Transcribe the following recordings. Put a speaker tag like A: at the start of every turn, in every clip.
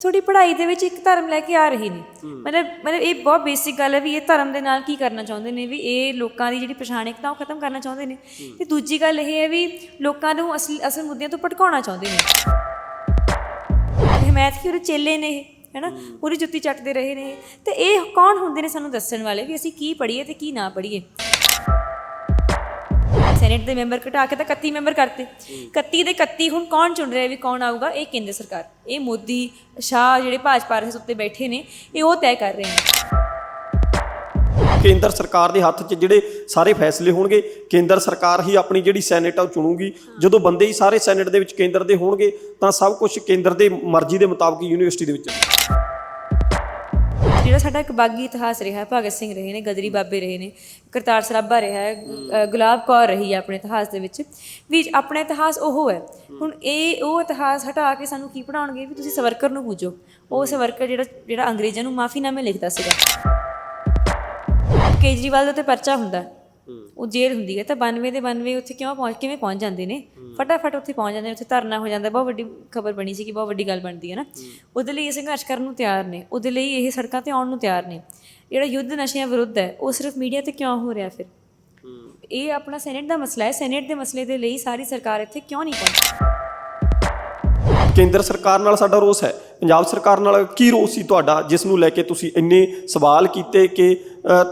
A: ਤੁਹਾਡੀ ਪੜ੍ਹਾਈ ਦੇ ਵਿੱਚ ਇੱਕ ਧਰਮ ਲੈ ਕੇ ਆ ਰਹੇ ਨੇ। ਮਤਲਬ ਮਤਲਬ ਇਹ ਬਹੁਤ ਬੇਸਿਕ ਗੱਲ ਹੈ ਵੀ ਇਹ ਧਰਮ ਦੇ ਨਾਲ ਕੀ ਕਰਨਾ ਚਾਹੁੰਦੇ ਨੇ ਵੀ ਇਹ ਲੋਕਾਂ ਦੀ ਜਿਹੜੀ ਪਛਾਣ ਇੱਕਤਾ ਉਹ ਖਤਮ ਕਰਨਾ ਚਾਹੁੰਦੇ ਨੇ। ਤੇ ਦੂਜੀ ਗੱਲ ਇਹ ਹੈ ਵੀ ਲੋਕਾਂ ਨੂੰ ਅਸਲ ਅਸਲ ਮੁੱਦਿਆਂ ਤੋਂ ਭਟਕਾਉਣਾ ਚਾਹੁੰਦੇ ਨੇ। ਹਮਾਇਤ ਕੀ ਉਹਦੇ ਚੇਲੇ ਨੇ ਇਹ ਹੈਨਾ? ਪੂਰੀ ਜੁੱਤੀ ਚੱਟਦੇ ਰਹੇ ਨੇ। ਤੇ ਇਹ ਕੌਣ ਹੁੰਦੇ ਨੇ ਸਾਨੂੰ ਦੱਸਣ ਵਾਲੇ ਵੀ ਅਸੀਂ ਕੀ ਪੜ੍ਹੀਏ ਤੇ ਕੀ ਨਾ ਪੜ੍ਹੀਏ? ਸੈਨੇਟ ਦੇ ਮੈਂਬਰ ਘਟਾ ਕੇ ਤਾਂ 31 ਮੈਂਬਰ ਕਰਤੇ। 31 ਦੇ 31 ਹੁਣ ਕੌਣ ਚੁਣ ਰਿਹਾ ਵੀ ਕੌਣ ਆਊਗਾ? ਇਹ ਕੇਂਦਰ ਸਰਕਾਰ। ਇਹ ਮੋਦੀ ਸ਼ਾਹ ਜਿਹੜੇ ਭਾਜਪਾ ਦੇ ਉੱਤੇ ਬੈਠੇ ਨੇ ਇਹ ਉਹ ਤੈਅ ਕਰ ਰਹੇ ਨੇ।
B: ਕੇਂਦਰ ਸਰਕਾਰ ਦੇ ਹੱਥ 'ਚ ਜਿਹੜੇ ਸਾਰੇ ਫੈਸਲੇ ਹੋਣਗੇ ਕੇਂਦਰ ਸਰਕਾਰ ਹੀ ਆਪਣੀ ਜਿਹੜੀ ਸੈਨੇਟ ਆ ਉਹ ਚੁਣੂਗੀ। ਜਦੋਂ ਬੰਦੇ ਹੀ ਸਾਰੇ ਸੈਨੇਟ ਦੇ ਵਿੱਚ ਕੇਂਦਰ ਦੇ ਹੋਣਗੇ ਤਾਂ ਸਭ ਕੁਝ ਕੇਂਦਰ ਦੇ ਮਰਜ਼ੀ ਦੇ ਮੁਤਾਬਕ ਯੂਨੀਵਰਸਿਟੀ ਦੇ ਵਿੱਚ।
A: ਜਿਹੜਾ ਸਾਡਾ ਇੱਕ ਬਾਗੀ ਇਤਿਹਾਸ ਰਿਹਾ, ਭਗਤ ਸਿੰਘ ਰਹੇ ਨੇ, ਗਦਰੀ ਬਾਬੇ ਰਹੇ ਨੇ, ਕਰਤਾਰ ਸਰਾਭਾ ਰਿਹਾ ਹੈ ਗੁਲਾਬ ਕੌਰ ਰਹੀ ਹੈ ਆਪਣੇ ਇਤਿਹਾਸ ਦੇ ਵਿੱਚ। ਵੀ ਆਪਣਾ ਇਤਿਹਾਸ ਉਹ ਹੈ। ਹੁਣ ਇਹ, ਉਹ ਇਤਿਹਾਸ ਹਟਾ ਕੇ ਸਾਨੂੰ ਕੀ ਪੜਾਉਣਗੇ ਵੀ ਤੁਸੀਂ ਸਵਰਕਰ ਨੂੰ ਪੂਜੋ। ਉਹ ਸਵਰਕਰ ਜਿਹੜਾ ਜਿਹੜਾ ਅੰਗਰੇਜ਼ਾਂ ਨੂੰ ਮਾਫੀਨਾਮੇ ਲਿਖਦਾ ਸੀਗਾ। ਕੇਜਰੀਵਾਲ ਦਾ ਉੱਤੇ ਪਰਚਾ ਹੁੰਦਾ। ਉਹ ਜੇਲ੍ਹ ਹੁੰਦੀ ਹੈ ਤਾਂ 92 ਦੇ 92 ਉੱਥੇ ਕਿਉਂ ਪਹੁੰਚ ਕਿਵੇਂ ਪਹੁੰਚ ਜਾਂਦੇ ਨੇ? ਫਟਾਫਟ ਉੱਥੇ ਪਹੁੰਚ ਜਾਂਦੇ ਨੇ ਉੱਥੇ ਧਰਨਾ ਹੋ ਜਾਂਦਾ ਬਹੁਤ ਵੱਡੀ ਖਬਰ ਬਣੀ ਸੀ ਕਿ ਬਹੁਤ ਵੱਡੀ ਗੱਲ ਬਣਦੀ ਹੈ ਨਾ। ਉਹਦੇ ਲਈ ਇਹ ਸੰਘਰਸ਼ ਕਰਨ ਨੂੰ ਤਿਆਰ ਨੇ ਉਹਦੇ ਲਈ ਇਹ ਸੜਕਾਂ ਤੇ ਆਉਣ ਨੂੰ ਤਿਆਰ ਨੇ। ਜਿਹੜਾ ਯੁੱਧ ਨਸ਼ਿਆਂ ਵਿਰੁੱਧ ਹੈ ਉਹ ਸਿਰਫ ਮੀਡੀਆ ਤੇ ਕਿਉਂ ਹੋ ਰਿਹਾ ਫਿਰ? ਇਹ ਆਪਣਾ ਸੈਨੇਟ ਦਾ ਮਸਲਾ ਹੈ ਸੈਨੇਟ ਦੇ ਮਸਲੇ ਦੇ ਲਈ ਸਾਰੀ ਸਰਕਾਰ ਇੱਥੇ ਕਿਉਂ ਨਹੀਂ ਪਹੁੰਚੀ?
B: ਕੇਂਦਰ ਸਰਕਾਰ ਨਾਲ ਸਾਡਾ ਰੋਸ ਹੈ। ਪੰਜਾਬ ਸਰਕਾਰ ਨਾਲ ਕੀ ਰੋਸ ਸੀ ਤੁਹਾਡਾ, ਜਿਸ ਨੂੰ ਲੈ ਕੇ ਤੁਸੀਂ ਇੰਨੇ ਸਵਾਲ ਕੀਤੇ ਕਿ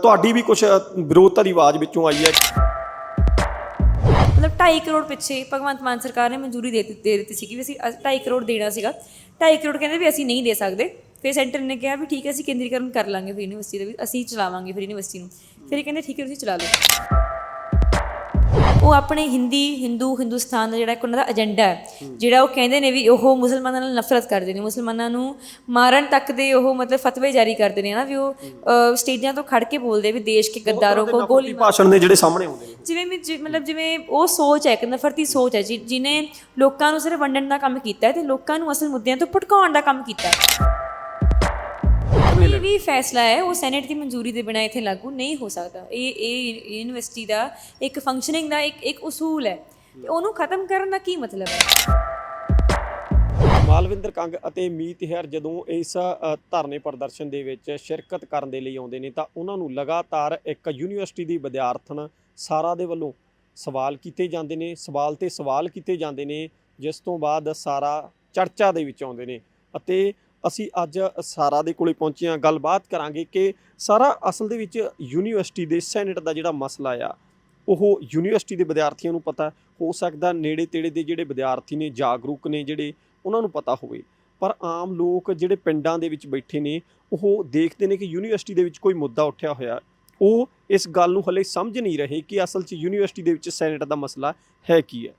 B: ਤੁਹਾਡੀ ਵੀ ਕੁਝ ਵਿਰੋਧਤਾ ਦੀ ਆਵਾਜ਼ ਵਿੱਚੋਂ ਆਈ ਹੈ?
A: ਮਤਲਬ 2.5 ਕਰੋੜ ਪਿੱਛੇ ਭਗਵੰਤ ਮਾਨ ਸਰਕਾਰ ਨੇ ਮਨਜ਼ੂਰੀ ਦੇ ਦਿੱਤੀ ਦੇ ਦਿੱਤੀ ਸੀ ਕਿ ਵੀ ਅਸੀਂ 2.5 ਕਰੋੜ ਦੇਣਾ ਸੀਗਾ। 2.5 ਕਰੋੜ ਕਹਿੰਦੇ ਵੀ ਅਸੀਂ ਨਹੀਂ ਦੇ ਸਕਦੇ। ਫਿਰ ਸੈਂਟਰ ਨੇ ਕਿਹਾ ਵੀ ਠੀਕ ਹੈ, ਅਸੀਂ ਕੇਂਦਰੀਕਰਨ ਕਰ ਲਾਂਗੇ ਫਿਰ ਯੂਨੀਵਰਸਿਟੀ ਦਾ ਵੀ, ਅਸੀਂ ਚਲਾਵਾਂਗੇ ਫਿਰ ਯੂਨੀਵਰਸਿਟੀ ਨੂੰ। ਫਿਰ ਇਹ ਕਹਿੰਦੇ ਠੀਕ ਹੈ, ਤੁਸੀਂ ਚਲਾ ਲਓ। ਉਹ ਆਪਣੇ ਹਿੰਦੀ ਹਿੰਦੂ ਹਿੰਦੁਸਤਾਨ ਦਾ ਜਿਹੜਾ ਇੱਕ ਉਹਨਾਂ ਦਾ ਏਜੰਡਾ ਹੈ ਜਿਹੜਾ ਉਹ ਕਹਿੰਦੇ ਨੇ ਵੀ ਉਹ ਮੁਸਲਮਾਨਾਂ ਨਾਲ ਨਫ਼ਰਤ ਕਰਦੇ ਨੇ ਮੁਸਲਮਾਨਾਂ ਨੂੰ ਮਾਰਨ ਤੱਕ ਦੇ ਉਹ ਮਤਲਬ ਫਤਵੇ ਜਾਰੀ ਕਰਦੇ ਨੇ ਨਾ ਵੀ ਉਹ ਸਟੇਜਾਂ ਤੋਂ ਖੜ ਕੇ ਬੋਲਦੇ ਵੀ ਦੇਸ਼ ਕੇ ਗੱਦਾਰੋਂ ਕੋ ਗੋਲੀ
B: ਭਾਸ਼ਣ ਨੇ ਜਿਹੜੇ ਸਾਹਮਣੇ ਆਉਂਦੇ ਨੇ।
A: ਜਿਵੇਂ ਮਤਲਬ ਜਿਵੇਂ ਉਹ ਸੋਚ ਹੈ ਇੱਕ ਨਫ਼ਰਤੀ ਸੋਚ ਹੈ ਜਿ- ਜਿਹਨੇ ਲੋਕਾਂ ਨੂੰ ਸਿਰਫ ਵੰਡਣ ਦਾ ਕੰਮ ਕੀਤਾ ਹੈ ਤੇ ਲੋਕਾਂ ਨੂੰ ਅਸਲ ਮੁੱਦਿਆਂ ਤੋਂ ਭਟਕਾਉਣ ਦਾ ਕੰਮ ਕੀਤਾ ਹੈ। ਇਹ ਵੀ ਫੈਸਲਾ ਹੈ ਉਹ ਸੈਨੇਟ ਦੀ ਮਨਜ਼ੂਰੀ ਦੇ ਬਿਨਾਂ ਇੱਥੇ ਲਾਗੂ ਨਹੀਂ ਹੋ ਸਕਦਾ। ਇਹ ਇਹ ਯੂਨੀਵਰਸਿਟੀ ਦਾ ਇੱਕ ਫੰਕਸ਼ਨਿੰਗ ਦਾ ਇੱਕ ਇੱਕ ਉਸੂਲ ਹੈ। ਤੇ ਉਹਨੂੰ ਖਤਮ ਕਰਨ ਦਾ ਕੀ ਮਤਲਬ ਹੈ?
B: ਮਾਲਵਿੰਦਰ ਕੰਗ ਅਤੇ ਮੀਤ ਹੈਰ ਜਦੋਂ ਇਸ ਧਰਨੇ ਪ੍ਰਦਰਸ਼ਨ ਦੇ ਵਿੱਚ ਸ਼ਿਰਕਤ ਕਰਨ ਦੇ ਲਈ ਆਉਂਦੇ ਨੇ ਤਾਂ ਉਹਨਾਂ ਨੂੰ ਲਗਾਤਾਰ ਇੱਕ ਯੂਨੀਵਰਸਿਟੀ ਦੀ ਵਿਦਿਆਰਥਣ ਸਾਰਾ ਦੇ ਵੱਲੋਂ ਸਵਾਲ ਕੀਤੇ ਜਾਂਦੇ ਨੇ ਸਵਾਲ ਤੇ ਸਵਾਲ ਕੀਤੇ ਜਾਂਦੇ ਨੇ ਜਿਸ ਤੋਂ ਬਾਅਦ ਸਾਰਾ ਚਰਚਾ ਦੇ ਵਿੱਚ ਆਉਂਦੇ ਨੇ ਅਤੇ ਅਸੀਂ ਅੱਜ ਸਾਰਾ ਦੇ ਕੋਲੇ ਪਹੁੰਚੇ ਹਾਂ। ਗੱਲਬਾਤ ਕਰਾਂਗੇ ਕਿ ਸਾਰਾ ਅਸਲ ਦੇ ਵਿੱਚ ਯੂਨੀਵਰਸਿਟੀ ਦੇ ਸੈਨੇਟ ਦਾ ਜਿਹੜਾ ਮਸਲਾ ਆ, ਉਹ ਯੂਨੀਵਰਸਿਟੀ ਦੇ ਵਿਦਿਆਰਥੀਆਂ ਨੂੰ ਪਤਾ ਹੋ ਸਕਦਾ, ਨੇੜੇ ਤੇੜੇ ਦੇ ਜਿਹੜੇ ਵਿਦਿਆਰਥੀ ਨੇ, ਜਾਗਰੂਕ ਨੇ ਜਿਹੜੇ, ਉਹਨਾਂ ਨੂੰ ਪਤਾ ਹੋਵੇ। ਪਰ ਆਮ ਲੋਕ ਜਿਹੜੇ ਪਿੰਡਾਂ ਦੇ ਵਿੱਚ ਬੈਠੇ ਨੇ, ਉਹ ਦੇਖਦੇ ਨੇ ਕਿ ਯੂਨੀਵਰਸਿਟੀ ਦੇ ਵਿੱਚ ਕੋਈ ਮੁੱਦਾ ਉੱਠਿਆ ਹੋਇਆ। ਉਹ ਇਸ ਗੱਲ ਨੂੰ ਹਲੇ ਸਮਝ ਨਹੀਂ ਰਹੇ ਕਿ ਅਸਲ 'ਚ ਯੂਨੀਵਰਸਿਟੀ ਦੇ ਵਿੱਚ ਸੈਨੇਟ ਦਾ ਮਸਲਾ ਹੈ ਕੀ ਹੈ।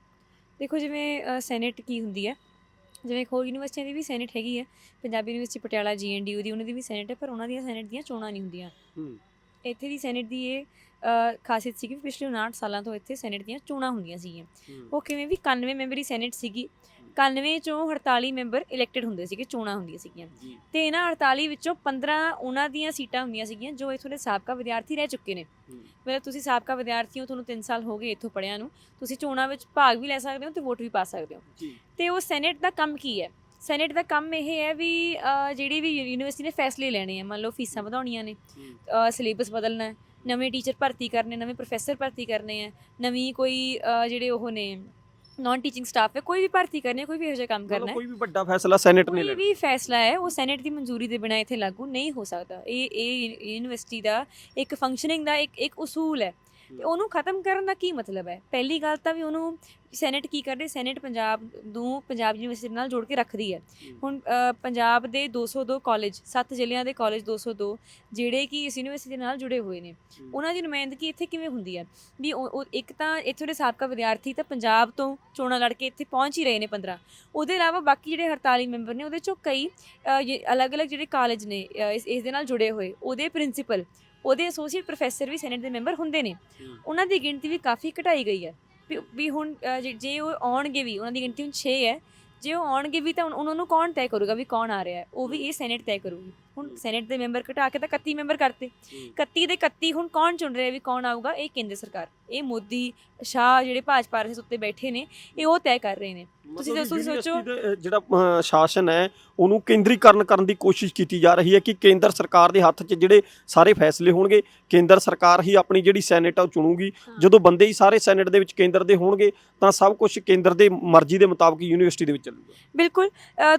A: ਦੇਖੋ, ਜਿਵੇਂ ਸੈਨੇਟ ਕੀ ਹੁੰਦੀ ਹੈ? ਜਿਵੇਂ ਹੋਰ ਯੂਨੀਵਰਸਿਟੀਆਂ ਦੀ ਵੀ ਸੈਨੇਟ ਹੈਗੀ ਹੈ ਪੰਜਾਬੀ ਯੂਨੀਵਰਸਿਟੀ ਪਟਿਆਲਾ ਜੀਐਨਡੀਯੂ ਦੀ ਉਹਨਾਂ ਦੀ ਵੀ ਸੈਨੇਟ ਹੈ ਪਰ ਉਹਨਾਂ ਦੀਆਂ ਸੈਨੇਟ ਦੀਆਂ ਚੋਣਾਂ ਨਹੀਂ ਹੁੰਦੀਆਂ। ਇੱਥੇ ਦੀ ਸੈਨੇਟ ਦੀ ਇਹ ਖਾਸੀਅਤ ਸੀ ਕਿ ਪਿਛਲੇ 59 ਸਾਲਾਂ ਤੋਂ ਇੱਥੇ ਸੈਨੇਟ ਦੀਆਂ ਚੋਣਾਂ ਹੁੰਦੀਆਂ ਸੀਗੀਆਂ। ਉਹ ਕਿਵੇਂ ਵੀ 91 ਮੈਂਬਰੀ ਸੈਨੇਟ ਸੀਗੀ 91 ਚੋਂ 48 ਮੈਂਬਰ ਇਲੈਕਟਡ ਹੁੰਦੇ ਸੀਗੇ ਚੋਣਾਂ ਹੁੰਦੀਆਂ ਸੀਗੀਆਂ। ਤੇ ਇਹਨਾਂ 48 ਵਿੱਚੋਂ 15 ਉਹਨਾਂ ਦੀਆਂ ਸੀਟਾਂ ਹੁੰਦੀਆਂ ਸੀਗੀਆਂ ਜੋ ਇੱਥੋਂ ਦੇ ਸਾਬਕਾ ਵਿਦਿਆਰਥੀ ਰਹਿ ਚੁੱਕੇ ਨੇ। ਮਤਲਬ ਤੁਸੀਂ ਸਾਬਕਾ ਵਿਦਿਆਰਥੀ ਹੋ ਤੁਹਾਨੂੰ 3 ਸਾਲ ਹੋ ਗਏ ਇੱਥੋਂ ਪੜਿਆ ਨੂੰ ਤੁਸੀਂ ਚੋਣਾਂ ਵਿੱਚ ਭਾਗ ਵੀ ਲੈ ਸਕਦੇ ਹੋ ਤੇ ਵੋਟ ਵੀ ਪਾ ਸਕਦੇ ਹੋ। ਤੇ ਉਹ ਸੈਨੇਟ ਦਾ ਕੰਮ ਕੀ ਹੈ? ਸੈਨੇਟ ਦਾ ਕੰਮ ਇਹ ਹੈ ਵੀ ਜਿਹੜੀ ਵੀ ਯੂਨੀਵਰਸਿਟੀ ਨੇ ਫੈਸਲੇ ਲੈਣੇ ਆ ਮੰਨ ਲਓ ਫੀਸਾਂ ਵਧਾਉਣੀਆਂ ਨੇ ਸਿਲੇਬਸ ਬਦਲਣਾ ਹੈ ਨਵੇਂ ਟੀਚਰ ਭਰਤੀ ਕਰਨੇ ਨਵੇਂ ਪ੍ਰੋਫੈਸਰ ਭਰਤੀ ਕਰਨੇ ਆ ਨਵੀਂ ਕੋਈ ਜਿਹੜੇ ਉਹ ਨੇ ਨਾਨ ਟੀਚਿੰਗ ਸਟਾਫ ਹੈ ਕੋਈ ਵੀ ਭਰਤੀ ਕਰਨੀ ਹੈ ਕੋਈ ਵੀ ਇਹੋ ਜਿਹਾ ਕੰਮ ਕਰਨਾ
B: ਮਤਲਬ
A: ਹੈ।
B: ਕੋਈ ਵੀ ਵੱਡਾ ਫੈਸਲਾ ਸੈਨੇਟ ਨੇ
A: ਕੋਈ
B: ਲੈਣਾ।
A: ਵੀ ਫੈਸਲਾ ਹੈ ਉਹ ਸੈਨੇਟ ਦੀ ਮਨਜ਼ੂਰੀ ਦੇ ਬਿਨਾਂ ਇੱਥੇ ਲਾਗੂ ਨਹੀਂ ਹੋ ਸਕਦਾ। ਇਹ ਇਹ ਯੂਨੀਵਰਸਿਟੀ ਦਾ ਇੱਕ ਫੰਕਸ਼ਨਿੰਗ ਦਾ ਇੱਕ ਇੱਕ ਉਸੂਲ ਹੈ। ਤੇ ਉਹਨੂੰ ਖਤਮ ਕਰਨ ਦਾ ਕੀ ਮਤਲਬ ਹੈ? ਪਹਿਲੀ ਗੱਲ ਤਾਂ ਵੀ ਉਹਨੂੰ ਸੈਨੇਟ ਕੀ ਕਰਦੇ ਸੈਨੇਟ ਪੰਜਾਬ ਨੂੰ ਪੰਜਾਬ ਯੂਨੀਵਰਸਿਟੀ ਨਾਲ ਜੋੜ ਕੇ ਰੱਖਦੀ ਹੈ। ਹੁਣ ਪੰਜਾਬ ਦੇ 202 ਕਾਲਜ 7 ਜ਼ਿਲ੍ਹਿਆਂ ਦੇ ਕਾਲਜ 202 ਜਿਹੜੇ ਕਿ ਇਸ ਯੂਨੀਵਰਸਿਟੀ ਨਾਲ ਜੁੜੇ ਹੋਏ ਨੇ। ਉਹਨਾਂ ਦੀ ਨੁਮਾਇੰਦਗੀ ਇੱਥੇ ਕਿਵੇਂ ਹੁੰਦੀ ਹੈ? ਵੀ ਉਹ ਇੱਕ ਤਾਂ ਇੱਥੋਂ ਦੇ ਸਾਬਕਾ ਵਿਦਿਆਰਥੀ ਤਾਂ ਪੰਜਾਬ ਤੋਂ ਚੋਣਾਂ ਲੜ ਕੇ ਇੱਥੇ ਪਹੁੰਚ ਹੀ ਰਹੇ ਨੇ 15 ਉਹਦੇ ਇਲਾਵਾ ਬਾਕੀ ਜਿਹੜੇ 48 ਮੈਂਬਰ ਨੇ ਉਹਦੇ ਚੋਂ ਕਈ ਅਲੱਗ-ਅਲੱਗ ਜਿਹੜੇ ਕਾਲਜ ਨੇ ਇਸ ਦੇ ਨਾਲ ਜੁੜੇ ਹੋਏ। ਉਹਦੇ ਪ੍ਰਿੰਸੀਪਲ ਉਹਦੇ ਐਸੋਸੀਏਟ ਪ੍ਰੋਫੈਸਰ ਵੀ ਸੈਨੇਟ ਦੇ ਮੈਂਬਰ ਹੁੰਦੇ ਨੇ। ਉਹਨਾਂ ਦੀ ਗਿਣਤੀ ਵੀ ਕਾਫੀ ਘਟਾਈ ਗਈ ਹੈ। ਵੀ- ਹੁਣ ਜੇ- ਉਹ ਆਉਣਗੇ ਵੀ ਉਹਨਾਂ ਦੀ ਗਿਣਤੀ ਹੁਣ 6 ਹੈ ਜੇ ਉਹ ਆਉਣਗੇ ਵੀ ਤਾਂ ਉਹਨਾਂ ਨੂੰ ਕੌਣ ਤੈਅ ਕਰੂਗਾ ਵੀ ਕੌਣ ਆ ਰਿਹਾ ਹੈ? ਉਹ ਵੀ ਇਹ ਸੈਨੇਟ ਤੈਅ ਕਰੂਗੀ। ਹੁਣ ਸੈਨੇਟ ਦੇ ਮੈਂਬਰ ਘਟਾ ਕੇ ਤਾਂ 31 ਮੈਂਬਰ ਕਰਤੇ। 31 ਦੇ 31 ਹੁਣ ਕੌਣ ਚੁਣ ਰਿਹਾ ਵੀ ਕੌਣ ਆਊਗਾ? ਇਹ ਕੇਂਦਰ ਸਰਕਾਰ। ਇਹ ਮੋਦੀ ਸ਼ਾਹ ਜਿਹੜੇ ਭਾਜਪਾ ਦੇ ਉੱਤੇ ਬੈਠੇ ਨੇ ਇਹ ਉਹ ਤੈਅ ਕਰ ਰਹੇ ਨੇ। ਤੁਸੀਂ ਤੁਸੀਂ ਸੋਚੋ-
B: ਜਿਹੜਾ ਸ਼ਾਸਨ ਹੈ ਉਹਨੂੰ ਕੇਂਦਰੀਕਰਨ ਕਰਨ ਦੀ ਕੋਸ਼ਿਸ਼ ਕੀਤੀ ਜਾ ਰਹੀ ਹੈ ਕਿ ਕੇਂਦਰ ਸਰਕਾਰ ਦੇ ਹੱਥ 'ਚ ਜਿਹੜੇ ਸਾਰੇ ਫੈਸਲੇ ਹੋਣਗੇ ਕੇਂਦਰ ਸਰਕਾਰ ਹੀ ਆਪਣੀ ਜਿਹੜੀ ਸੈਨੇਟ ਆ ਉਹ ਚੁਣੂਗੀ। ਜਦੋਂ ਬੰਦੇ ਹੀ ਸਾਰੇ ਸੈਨੇਟ ਦੇ ਵਿੱਚ ਕੇਂਦਰ ਦੇ ਹੋਣਗੇ ਤਾਂ ਸਭ ਕੁਝ ਕੇਂਦਰ ਦੇ ਮਰਜ਼ੀ ਦੇ ਮੁਤਾਬਕ ਯੂਨੀਵਰਸਿਟੀ ਦੇ ਵਿੱਚ ਚੱਲੂਗਾ।
A: ਬਿਲਕੁਲ।